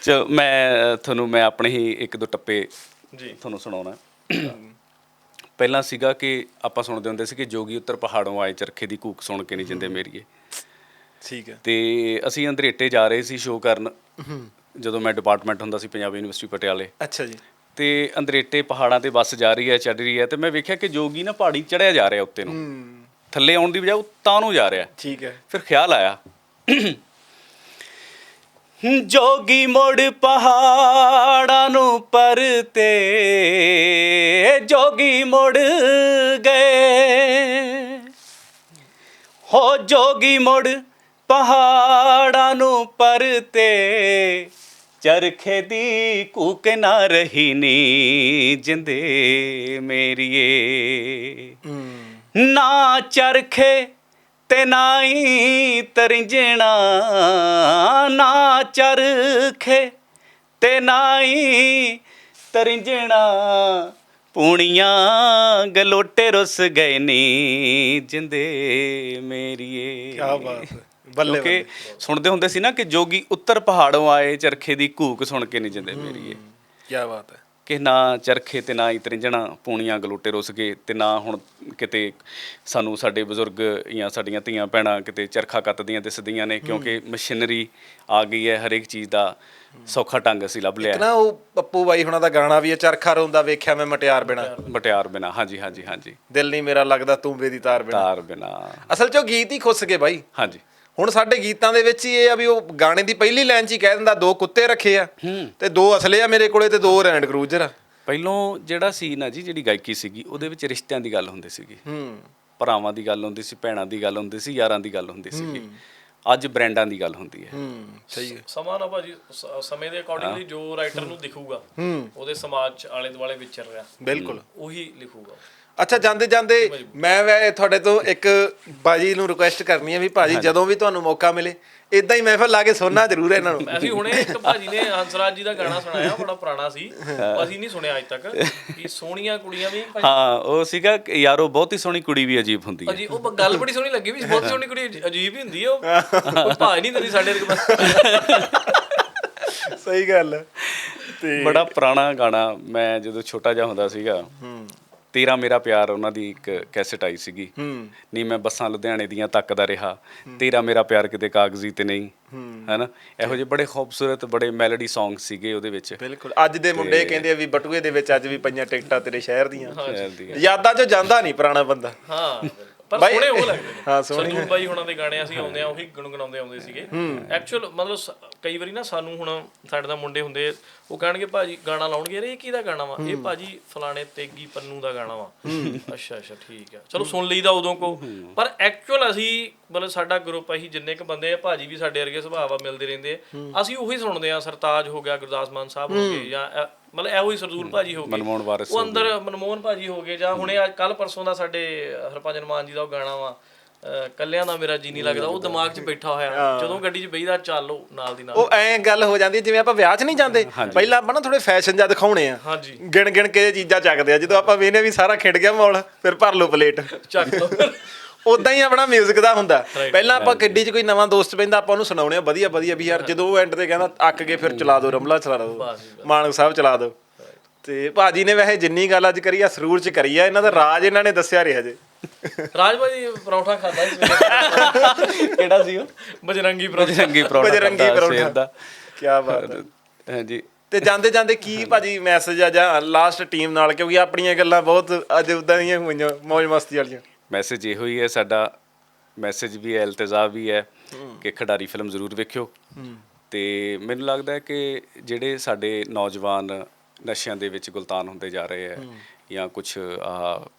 ਚਲੋ ਮੈਂ ਤੁਹਾਨੂੰ ਮੈਂ ਆਪਣੇ ਹੀ ਇੱਕ ਦੋ ਟੱਪੇ ਜੀ। ਤੁਹਾਨੂੰ ਸੁਣਾਉਣਾ। ਪਹਿਲਾਂ ਸੀਗਾ ਕਿ ਆਪਾਂ ਸੁਣਦੇ ਹੁੰਦੇ ਸੀ ਕਿ ਜੋਗੀ ਉੱਤਰ ਪਹਾੜੋਂ ਆਏ ਚਰਖੇ ਦੀ ਕੂਕ ਸੁਣ ਕੇ ਨਹੀਂ ਜਿੰਦੇ ਮੇਰੀਏ। ਠੀਕ ਹੈ। ਤੇ ਅਸੀਂ ਅੰਦਰੇਟੇ ਜਾ ਰਹੇ ਸੀ ਸ਼ੋਅ ਕਰਨ। ਜਦੋਂ ਮੈਂ ਡਿਪਾਰਟਮੈਂਟ ਹੁੰਦਾ ਸੀ ਪੰਜਾਬ ਯੂਨੀਵਰਸਿਟੀ ਪਟਿਆਲੇ। ਅੱਛਾ ਜੀ। ਤੇ ਅੰਦਰੇਟੇ ਪਹਾੜਾਂ ਤੇ ਬੱਸ ਜਾ ਰਹੀ ਹੈ ਚੜ ਰਹੀ ਹੈ ਤੇ ਮੈਂ ਵੇਖਿਆ ਕਿ ਜੋਗੀ ਨਾ ਪਹਾੜੀ ਚੜਿਆ ਜਾ ਰਿਹਾ ਉੱਤੇ ਨੂੰ। ਥੱਲੇ ਆਉਣ ਦੀ ਬਜਾਏ ਉੱਤਾਂ ਨੂੰ ਜਾ ਰਿਹਾ। ਠੀਕ ਹੈ। ਫਿਰ ਖਿਆਲ ਆਇਆ। ਜੋਗੀ ਮੋੜ ਪਹਾੜਾਂ ਨੂੰ ਪਰਤੇ ਜੋਗੀ ਮੋੜ ਗਏ। ਹੋ ਜੋਗੀ ਮੋੜ ਪਹਾੜਾਂ ਨੂੰ ਪਰਤੇ ਚਰਖੇ ਦੀ ਕੂਕ ਨਾ ਰਹੀ ਨੀ ਜਿੰਦੇ ਮੇਰੀਏ ਨਾ ਚਰਖੇ ਤੇ ਨਾਈ ਤਰਿੰਜਣਾ ਨਾ ਚਰਖੇ ਤੇ ਨਾਈ ਤਰਿੰਜਣਾ। ਪੂਣੀਆਂ ਗਲੋਟੇ ਰੁੱਸ ਗਏ ਨੀ ਜਿੰਦੇ ਮੇਰੀਏ। ਕੀ ਬਾਤ ਹੈ। ਬੱਲੇ ਕਿਉਂਕਿ ਸੁਣਦੇ ਹੁੰਦੇ ਸੀ ਨਾ ਕਿ ਜੋਗੀ ਉੱਤਰ ਪਹਾੜੋਂ ਆਏ ਚਰਖੇ ਦੀ ਕੂਕ ਸੁਣ ਕੇ ਨਹੀਂ ਜਿੰਦੇ ਮੇਰੀਏ। ਕੀ ਬਾਤ ਹੈ। ਕਿ ਨਾ ਚਰਖੇ ਤੇ ਨਾ ਹੀ ਤਰਿੰਜਣਾ ਪੂਣੀਆਂ ਗਲੋਟੇ ਰੁੱਸ ਗਏ ਤੇ ਨਾ ਹੁਣ ਕਿਤੇ ਸਾਨੂੰ ਸਾਡੇ ਬਜ਼ੁਰਗ ਜਾਂ ਸਾਡੀਆਂ ਧੀਆਂ ਭੈਣਾਂ ਕਿਤੇ ਚਰਖਾ ਕੱਤਦੀਆਂ ਦਿਸਦੀਆਂ ਨੇ ਕਿਉਂਕਿ ਮਸ਼ੀਨਰੀ ਆ ਗਈ ਹੈ ਹਰੇਕ ਚੀਜ਼ ਦਾ ਸੌਖਾ ਢੰਗ ਅਸੀਂ ਲੱਭ ਲਿਆ। ਇੱਕ ਨਾ ਉਹ ਪੱਪੂ ਬਾਈ ਹੁਣਾਂ ਦਾ ਗਾਣਾ ਵੀ ਹੈ ਚਰਖਾ ਰੋਂਦਾ ਵੇਖਿਆ ਮੈਂ ਮਟਿਆਰ ਬਿਨਾ। ਮਟਿਆਰ ਬਿਨਾ ਹਾਂਜੀ ਹਾਂਜੀ ਹਾਂਜੀ। ਦਿਲ ਨਹੀਂ ਮੇਰਾ ਲੱਗਦਾ ਤੂੰਬੇ ਦੀ ਤਾਰ ਬਿਨਾ। ਤਾਰ ਬਿਨਾ। ਅਸਲ 'ਚ ਉਹ ਗੀਤ ਹੀ ਖੁੱਸ ਗਏ ਬਾਈ। ਹਾਂਜੀ। ਹੁਣ ਸਾਡੇ ਗੀਤਾਂ ਦੇ ਵਿੱਚ ਹੀ ਇਹ ਆ ਵੀ ਉਹ ਗਾਣੇ ਦੀ ਪਹਿਲੀ ਲਾਈਨ 'ਚ ਹੀ ਕਹਿ ਦਿੰਦਾ ਦੋ ਕੁੱਤੇ ਰੱਖੇ ਆ ਤੇ ਦੋ ਅਸਲੇ ਆ ਮੇਰੇ ਕੋਲੇ ਤੇ ਦੋ ਰੈਂਡ ਕਰੂਜ਼ਰ ਆ। ਪਹਿਲੋਂ ਜਿਹੜਾ ਸੀ ਨਾ ਜੀ ਜਿਹੜੀ ਗਾਇਕੀ ਸੀਗੀ ਉਹਦੇ ਵਿੱਚ ਰਿਸ਼ਤਿਆਂ ਦੀ ਗੱਲ ਹੁੰਦੀ ਸੀਗੀ। ਹੂੰ। ਭਰਾਵਾਂ ਦੀ ਗੱਲ ਹੁੰਦੀ ਸੀ ਭੈਣਾਂ ਦੀ ਗੱਲ ਹੁੰਦੀ ਸੀ ਯਾਰਾਂ ਦੀ ਗੱਲ ਹੁੰਦੀ ਸੀਗੀ। ਅੱਜ ਬ੍ਰਾਂਡਾਂ ਦੀ ਗੱਲ ਹੁੰਦੀ ਹੈ। ਹੂੰ ਸਹੀ ਹੈ। ਸਮਾਂ ਨਾ ਭਾਜੀ ਸ- ਸਮੇਂ ਦੇ ਅਕੋਰਡਿੰਗਲੀ ਜੋ ਰਾਈਟਰ ਨੂੰ ਦਿਖੂਗਾ ਉਹਦੇ ਸਮਾਜ ਚ ਆਲੇ ਦੁਆਲੇ ਵਿਚਰ ਰਿਹਾ। ਬਿਲਕੁਲ। ਉਹੀ ਲਿਖੂਗਾ। ਅੱਛਾ ਜਾਂਦੇ ਜਾਂਦੇ ਮੈਂ ਵੈ ਤੁਹਾਡੇ ਤੋਂ ਇੱਕ ਬਾਜੀ ਨੂੰ ਰਿਕੁਐਸਟ ਕਰਨੀ ਹੈ ਵੀ ਭਾਜੀ ਜਦੋਂ ਵੀ ਤੁਹਾਨੂੰ ਮੌਕਾ ਮਿਲੇ ਇਦਾਂ ਹੀ ਮਹਿਫਲ ਲਾ ਕੇ ਸੁਣਨਾ ਜ਼ਰੂਰ ਹੈ ਇਹਨਾਂ ਨੂੰ। ਅਸੀਂ ਹੁਣੇ ਇੱਕ ਭਾਜੀ ਨੇ ਹੰਸਰਾਜ ਜੀ ਦਾ ਗਾਣਾ ਸੁਣਾਇਆ ਬੜਾ ਪੁਰਾਣਾ ਸੀ। ਅਸੀਂ ਨਹੀਂ ਸੁਣਿਆ ਅੱਜ ਤੱਕ ਕਿ ਸੋਹਣੀਆਂ ਕੁੜੀਆਂ ਵੀ ਭਾਜੀ। ਹਾਂ ਉਹ ਸੀਗਾ ਯਾਰੋ ਬਹੁਤੀ ਸੋਹਣੀ ਕੁੜੀ ਵੀ ਅਜੀਬ ਹੁੰਦੀ ਹੈ। ਅਜੀ ਉਹ ਗੱਲ ਬੜੀ ਸੋਹਣੀ ਲੱਗੀ ਵੀ ਬਹੁਤ ਸੋਹਣੀ ਕੁੜੀ ਅਜੀ- ਅਜੀਬ ਹੀ ਹੁੰਦੀ ਹੈ ਉਹ ਕੋਈ ਭਾਜ ਨਹੀਂ ਦਿੰਦੀ ਸਾਡੇ ਵਰਗੇ ਬਸ। ਸਹੀ ਗੱਲ ਹੈ। ਤੇ ਬੜਾ ਪੁਰਾਣਾ ਗਾਣਾ ਮੈਂ ਜਦੋਂ ਛੋਟਾ ਜਿਹਾ ਹੁੰਦਾ ਸੀਗਾ ਤੇਰਾ ਮੇਰਾ ਪਿਆਰ ਉਹਨਾਂ ਦੀ ਇੱਕ ਕੈਸੇਟ ਆਈ ਸੀਗੀ। ਨਹੀਂ ਮੈਂ ਬੱਸਾਂ ਲੁਧਿਆਣੇ ਦੀਆਂ ਤੱਕਦਾ ਰਿਹਾ। ਤੇਰਾ ਮੇਰਾ ਪਿਆਰ ਕਿਤੇ ਕਾਗਜ਼ੀ ਤੇ ਨਹੀਂ। ਹੈਨਾ? ਇਹੋ ਜਿਹੇ ਬੜੇ ਖੂਬਸੂਰਤ ਬੜੇ ਮੈਲੋਡੀ Song ਸੀਗੇ ਉਹਦੇ ਵਿੱਚ। ਬਿਲਕੁਲ। ਅੱਜ ਦੇ ਮੁੰਡੇ ਕਹਿੰਦੇ ਆ ਵੀ ਬਟੂਏ ਦੇ ਵਿੱਚ ਅੱਜ ਵੀ ਪਈਆਂ ਟਿਕਟਾਂ ਤੇਰੇ ਸ਼ਹਿਰ ਦੀਆਂ। ਸ਼ਹਿਰ ਦੀਆਂ। ਯਾਦਾਂ 'ਚੋਂ ਜਾਂਦਾ ਨਹੀਂ ਪੁਰਾਣਾ ਬੰਦਾ। ਹਾਂ। ਪਰ ਬਾਈ- ਸੋਹਣੇ ਉਹ ਲੱਗਦੇ ਨੇ। ਹਾਂ, ਸੋਹਣੇ। ਸਰਜੂਲ ਬਾਈ ਹੁਣਾਂ ਦੇ ਗਾਣੇ ਅਸੀਂ ਆਉਂਦੇ ਆ ਉਹੀ ਗੁਣਗੁਣਾਉਂਦੇ ਆਉਂਦੇ ਸੀਗੇ। ਐਕਚੁਅਲ ਮਤਲਬ ਸ- ਕਈ ਵਾਰੀ ਨਾ ਸਾਨੂੰ ਹੁਣ ਸਾਡੇ ਦਾ ਮੁੰਡੇ ਹੁੰਦੇ ਉਹ ਕਹਿਣਗੇ ਭਾਜੀ ਗਾਣਾ ਲਾਉਣਗੇ? ਇਹ ਕਿਹਦਾ ਗਾਣਾ ਵਾ? ਇਹ ਭਾਜੀ ਫਲਾਣੇ ਤੇਗੀ ਪੰਨੂ ਦਾ ਗਾਣਾ ਵਾ। ਅੱਛਾ ਅੱਛਾ ਠੀਕ ਆ। ਚਲੋ ਸੁਣ ਲਈਦਾ ਉਦੋਂ ਕੋ। ਪਰ ਐਕਚੁਅਲ ਅਸੀਂ ਮਤਲਬ ਸਾਡਾ ਗਰੁੱਪ ਅਸੀਂ ਜਿੰਨੇ ਕ ਬੰਦੇ ਆ ਭਾਜੀ ਵੀ ਸਾਡੇ ਵਰਗੇ ਸੁਭਾਅ ਆ ਮਿਲਦੇ ਰਹਿੰਦੇ ਆ। ਅਸੀਂ ਉਹੀ ਸੁਣਦੇ ਆ ਸਰਤਾਜ ਹੋ ਗਿਆ ਗੁਰਦਾਸ ਮਾਨ ਸਾਹਿਬ ਹੋ ਗਏ ਜਾਂ ਮਤਲਬ ਇਹੋ ਹੀ ਸਰਦੂਲ ਭਾਜੀ ਹੋ ਗਏ। ਮਨਮੋਹਨ ਵਾਰਿਸ ਉਹ ਅੰਦਰ ਮਨਮੋਹਨ ਭਾਜੀ ਹੋ ਗਏ ਜਾਂ ਹੁਣੇ ਅੱਜ ਕੱਲ ਪਰਸੋਂ ਦਾ ਸਾਡੇ ਹਰਭਜਨ ਮਾਨ ਜੀ ਦਾ ਉਹ ਗਾਣਾ ਵਾ ਕੱਲਿਆਂ ਦਾ ਮੇਰਾ ਜੀ ਨਹੀਂ ਲੱਗਦਾ ਉਹ ਦਿਮਾਗ 'ਚ ਬੈਠਾ ਹੋਇਆ। ਜਦੋਂ ਗੱਡੀ 'ਚ ਬਈਦਾ ਚੱਲੋ ਨਾਲ ਦੀ ਨਾਲ। ਉਹ ਐਂ ਗੱਲ ਹੋ ਜਾਂਦੀ ਜਿਵੇਂ ਆਪਾਂ ਵਿਆਹ 'ਚ ਨਹੀਂ ਜਾਂਦੇ ਪਹਿਲਾਂ ਆਪਾਂ ਨਾ ਥੋੜੇ ਫੈਸ਼ਨ ਜਿਹਾ ਦਿਖਾਉਣੇ ਆ। ਗਿਣ ਗਿਣ ਕੇ ਚੀਜ਼ਾਂ ਚੱਕਦੇ ਆ ਜਦੋਂ ਆਪਾਂ ਵੇਨੇ ਵੀ ਸਾਰਾ ਖਿੰਡ ਗਿਆ ਮੌਲ ਫਿਰ ਭਰ ਲਓ ਪਲੇਟ ਚੱਕ ਲਓ। ਉਦਾਂ ਹੀ ਆਪਣਾ 뮤직 ਦਾ ਹੁੰਦਾ। ਪਹਿਲਾਂ ਆਪਾਂ ਕਿੱਡੀ 'ਚ ਕੋਈ ਨਵਾਂ ਦੋਸਤ ਪੈਂਦਾ ਆਪਾਂ ਉਹਨੂੰ ਸੁਣਾਉਣੇ ਆ ਵਧੀਆ ਵਧੀਆ ਵੀ ਯਾਰ ਜਦੋਂ ਉਹ ਐਂਡ ਤੇ ਕਹਿੰਦਾ ਅੱਕ ਗਏ ਫਿਰ ਚਲਾ ਦਿਓ ਰਮਲਾ ਚਲਾ ਦਿਓ ਮਾਨਕ ਸਾਹਿਬ ਚਲਾ ਦਿਓ ਤੇ ਭਾਜੀ ਨੇ ਵੈਸੇ ਜਿੰਨੀ ਗੱਲ ਅੱਜ ਕਰੀ ਆ ਸਰੂਰ 'ਚ ਕਰੀ ਆ ਇਹਨਾਂ ਦਾ ਰਾਜ ਇਹਨਾਂ ਨੇ ਦੱਸਿਆ ਰਿਹਾ ਜੇ। ਰਾਜ ਭਾਜੀ ਪਰੌਂਠਾ ਖਾਦਾ ਸੀ ਕਿਹੜਾ ਸੀ ਉਹ? ਬਜਰੰਗੀ ਪਰੌਂਠਾ। ਬਜਰੰਗੀ ਪਰੌਂਠਾ ਬਜਰੰਗੀ ਪਰੌਂਠਾ। ਕੀ ਬਾਤ ਹੈ। ਹਾਂਜੀ। ਤੇ ਜਾਂਦੇ ਜਾਂਦੇ ਕੀ ਭਾਜੀ ਮੈਸੇਜ ਆ ਜਾਂ ਲਾਸਟ ਟੀਮ ਨਾਲ? ਕਿਉਂਕਿ ਆਪਣੀਆਂ ਗੱਲਾਂ ਬਹੁਤ ਅੱਜ ਉਦਾਂ ਦੀਆਂ ਹੋਈਆਂ ਮੌਜ ਮਸਤੀ ਵਾਲੀਆਂ। ਮੈਸੇਜ ਇਹੋ ਹੀ ਹੈ ਸਾਡਾ ਮੈਸੇਜ ਵੀ ਹੈ ਇਲਤਜ਼ਾ ਵੀ ਹੈ ਕਿ ਖਿਡਾਰੀ ਫਿਲਮ ਜ਼ਰੂਰ ਵੇਖਿਓ। ਤੇ ਮੈਨੂੰ ਲੱਗਦਾ ਹੈ ਕਿ ਜਿਹੜੇ ਸਾਡੇ ਨੌਜਵਾਨ ਨਸ਼ਿਆਂ ਦੇ ਵਿੱਚ ਗੁਲਤਾਨ ਹੁੰਦੇ ਜਾ ਰਹੇ ਹੈ ਜਾਂ ਕੁਝ ਆ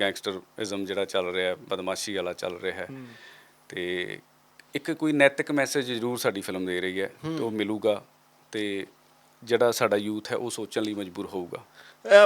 ਗੈਂਗਸਟਰਿਜ਼ਮ ਜਿਹੜਾ ਚੱਲ ਰਿਹਾ ਹੈ ਬਦਮਾਸ਼ੀ ਵਾਲਾ ਚੱਲ ਰਿਹਾ ਹੈ ਤੇ ਇੱਕ ਕੋਈ ਨੈਤਿਕ ਮੈਸੇਜ ਜ਼ਰੂਰ ਸਾਡੀ ਫਿਲਮ ਦੇ ਰਹੀ ਹੈ ਤੇ ਉਹ ਮਿਲੂਗਾ ਤੇ ਜਿਹੜਾ ਸਾਡਾ ਯੂਥ ਹੈ ਉਹ ਸੋਚਣ ਲਈ ਮਜਬੂਰ ਹੋਊਗਾ।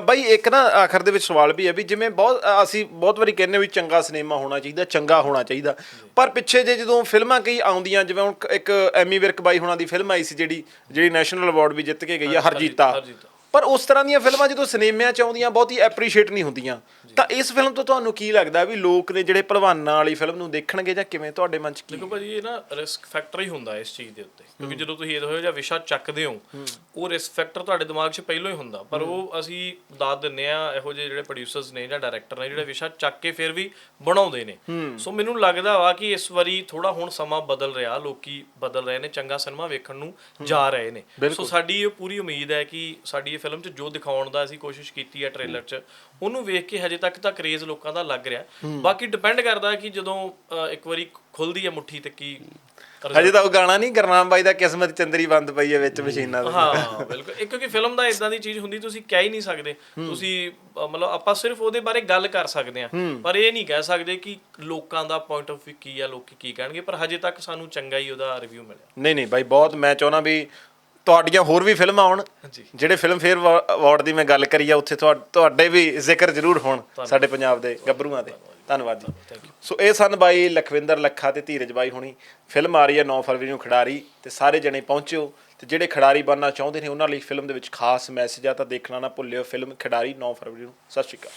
ਬਾਈ ਇੱਕ ਨਾ ਆਖਰ ਦੇ ਵਿੱਚ ਸਵਾਲ ਵੀ ਹੈ ਵੀ ਜਿਵੇਂ ਬਹੁਤ ਅਸੀਂ ਬਹੁਤ ਵਾਰੀ ਕਹਿੰਦੇ ਵੀ ਚੰਗਾ ਸਿਨੇਮਾ ਹੋਣਾ ਚਾਹੀਦਾ ਚੰਗਾ ਹੋਣਾ ਚਾਹੀਦਾ ਪਰ ਪਿੱਛੇ ਜੇ ਜਦੋਂ ਫਿਲਮਾਂ ਕਈ ਆਉਂਦੀਆਂ ਜਿਵੇਂ ਹੁਣ ਇੱਕ ਐਮੀ ਵਿਰਕ ਬਾਈ ਹੁਣਾਂ ਦੀ ਫਿਲਮ ਆਈ ਸੀ ਜਿਹੜੀ ਜਿਹੜੀ ਨੈਸ਼ਨਲ ਅਵਾਰਡ ਵੀ ਜਿੱਤ ਕੇ ਗਈ ਆ ਹਰਜੀਤਾ ਹਰਜੀਤਾ। ਪਰ ਉਸ ਤਰ੍ਹਾਂ ਦੀਆਂ ਫਿਲਮਾਂ ਜਦੋਂ ਸਿਨੇਮਿਆਂ 'ਚ ਆਉਂਦੀਆਂ ਬਹੁਤੀ ਐਪਰੀਸ਼ੀਏਟ ਨਹੀਂ ਹੁੰਦੀਆਂ। ਤਾਂ ਇਸ ਫਿਲਮ ਤੋਂ ਤੁਹਾਨੂੰ ਕੀ ਲੱਗਦਾ ਵੀ ਲੋਕ ਨੇ ਜਿਹੜੇ ਭਲਵਾਨਾਂ ਵਾਲੀ ਫਿਲਮ ਨੂੰ ਦੇਖਣਗੇ ਜਾਂ ਕਿਵੇਂ ਤੁਹਾਡੇ ਮਨ 'ਚ ਕੀ ਦੇਖੋ ਭਾਜੀ ਇਹ ਨਾ ਰਿਸਕ ਫੈਕਟਰ ਹੀ ਹੁੰਦਾ ਇਸ ਚੀਜ਼ ਦੇ ਉੱਤੇ। ਕਿਉਂਕਿ ਜਦੋਂ ਤੁਸੀਂ ਇਹੋ ਜਿਹਾ ਵਿਸ਼ਾ ਚੱਕਦੇ ਹੋ ਉਹ ਰਿਸਕ ਫੈਕਟਰ ਤੁਹਾਡੇ ਦਿਮਾਗ 'ਚ ਪਹਿਲਾਂ ਹੀ ਹੁੰਦਾ। ਪਰ ਉਹ ਅਸੀਂ ਦਾਦ ਦਿੰਨੇ ਆ ਇਹੋ ਜਿਹੇ ਜਿਹੜੇ ਪ੍ਰੋਡਿਊਸਰਸ ਨੇ ਜਾਂ ਡਾਇਰੈਕਟਰ ਨੇ ਜਿਹੜੇ ਵਿਸ਼ਾ ਚੱਕ ਕੇ ਫਿਰ ਵੀ ਬਣਾਉਂਦੇ ਨੇ। ਸੋ ਮੈਨੂੰ ਲੱਗਦਾ ਵਾ ਕਿ ਇਸ ਵਾਰੀ ਥੋੜਾ ਹੁਣ ਸਮਾਂ ਬਦਲ ਰਿਹਾ ਲੋਕੀ ਬਦਲ ਰਹੇ ਨੇ ਚੰਗਾ ਸਿਨੇਮਾ ਵੇਖਣ ਨੂੰ ਜਾ ਰਹੇ ਨੇ। ਸੋ ਸਾਡੀ ਇਹ ਪੂਰੀ ਉਮੀਦ ਹੈ ਕਿ ਸਾਡੀ ਫਿਲਮ 'ਚ ਜੋ ਦਿਖਾਉਣ ਦਾ ਅਸੀਂ ਕੋਸ਼ਿਸ਼ ਕੀਤੀ ਹੈ ਟ੍ਰੇਲਰ 'ਚ ਉਹਨੂੰ ਵੇਖ ਕੇ ਹਜੇ ਤੱਕ ਤਾਂ ਕਰੇਜ਼ ਲੋਕਾਂ ਦਾ ਲੱਗ ਰਿਹਾ। ਬਾਕੀ ਡਿਪੈਂਡ ਕਰਦਾ ਕਿ ਜਦੋਂ ਇੱਕ ਵਾਰੀ ਖੁੱਲਦੀ ਹੈ ਮੁੱਠੀ ਤੇ ਕੀ ਹਜੇ ਤਾਂ ਉਹ ਗਾਣਾ ਨਹੀਂ ਗਰਨਾਮ ਬਾਈ ਦਾ ਕਿਸਮਤ ਚੰਦਰੀ ਬੰਦ ਪਈ ਹੈ ਵਿੱਚ ਮਸ਼ੀਨਾਂ ਦੇ ਹਾਂ ਬਿਲਕੁਲ। ਕਿਉਂਕਿ ਫਿਲਮ ਦਾ ਇਦਾਂ ਦੀ ਚੀਜ਼ ਹੁੰਦੀ ਤੁਸੀਂ ਕਹਿ ਹੀ ਨਹੀਂ ਸਕਦੇ। ਤੁਸੀਂ ਮਤਲਬ ਆਪਾਂ ਸਿਰਫ ਉਹਦੇ ਬਾਰੇ ਗੱਲ ਕਰ ਸਕਦੇ ਹਾਂ। ਪਰ ਇਹ ਨਹੀਂ ਕਹਿ ਸਕਦੇ ਕਿ ਲੋਕਾਂ ਦਾ ਪੁਆਇੰਟ ਆਫ View ਕੀ ਆ ਲੋਕੀ ਕੀ ਕਹਿਣਗੇ ਪਰ ਹਜੇ ਤੱਕ ਸਾਨੂੰ ਚੰਗਾ ਹੀ ਉਹਦਾ ਰਿਵਿਊ ਮਿਲਿਆ। ਨਹੀਂ ਨਹੀਂ ਬਾਈ ਬਹੁਤ ਮੈਂ ਚਾਹੁੰਦਾ ਵੀ ਤੁਹਾਡੀਆਂ ਹੋਰ ਵੀ ਫਿਲਮਾਂ ਆਉਣ। ਜਿਹੜੇ ਫਿਲਮ ਫੇਅਰ ਅਵਾਰਡ ਦੀ ਮੈਂ ਗੱਲ ਕਰੀ ਆ ਉੱਥੇ ਤੁਹਾ- ਤੁਹਾਡੇ ਵੀ ਜ਼ਿਕਰ ਜ਼ਰੂਰ ਹੋਣ ਸਾਡੇ ਪੰਜਾਬ ਦੇ ਗੱਭਰੂਆਂ ਦੇ। ਧੰਨਵਾਦ। ਜੀ। ਸੋ ਇਹ ਸਨ ਬਾਈ ਲਖਵਿੰਦਰ ਲੱਖਾ ਤੇ ਧੀਰਜ ਬਾਈ ਹੁਣੀ। ਫਿਲਮ ਆ ਰਹੀ ਹੈ 9 ਫਰਵਰੀ ਨੂੰ ਖਿਡਾਰੀ ਤੇ ਸਾਰੇ ਜਣੇ ਪਹੁੰਚਿਓ ਤੇ ਜਿਹੜੇ ਖਿਡਾਰੀ ਬਣਨਾ ਚਾਹੁੰਦੇ ਨੇ ਉਹਨਾਂ ਲਈ ਫਿਲਮ ਦੇ ਵਿੱਚ ਖਾਸ ਮੈਸੇਜ ਆ ਤਾਂ ਦੇਖਣਾ ਨਾ ਭੁੱਲਿਓ ਫਿਲਮ ਖਿਡਾਰੀ 9 ਫਰਵਰੀ ਨੂੰ। ਸਤਿ ਸ਼੍ਰੀ ਅਕਾਲ।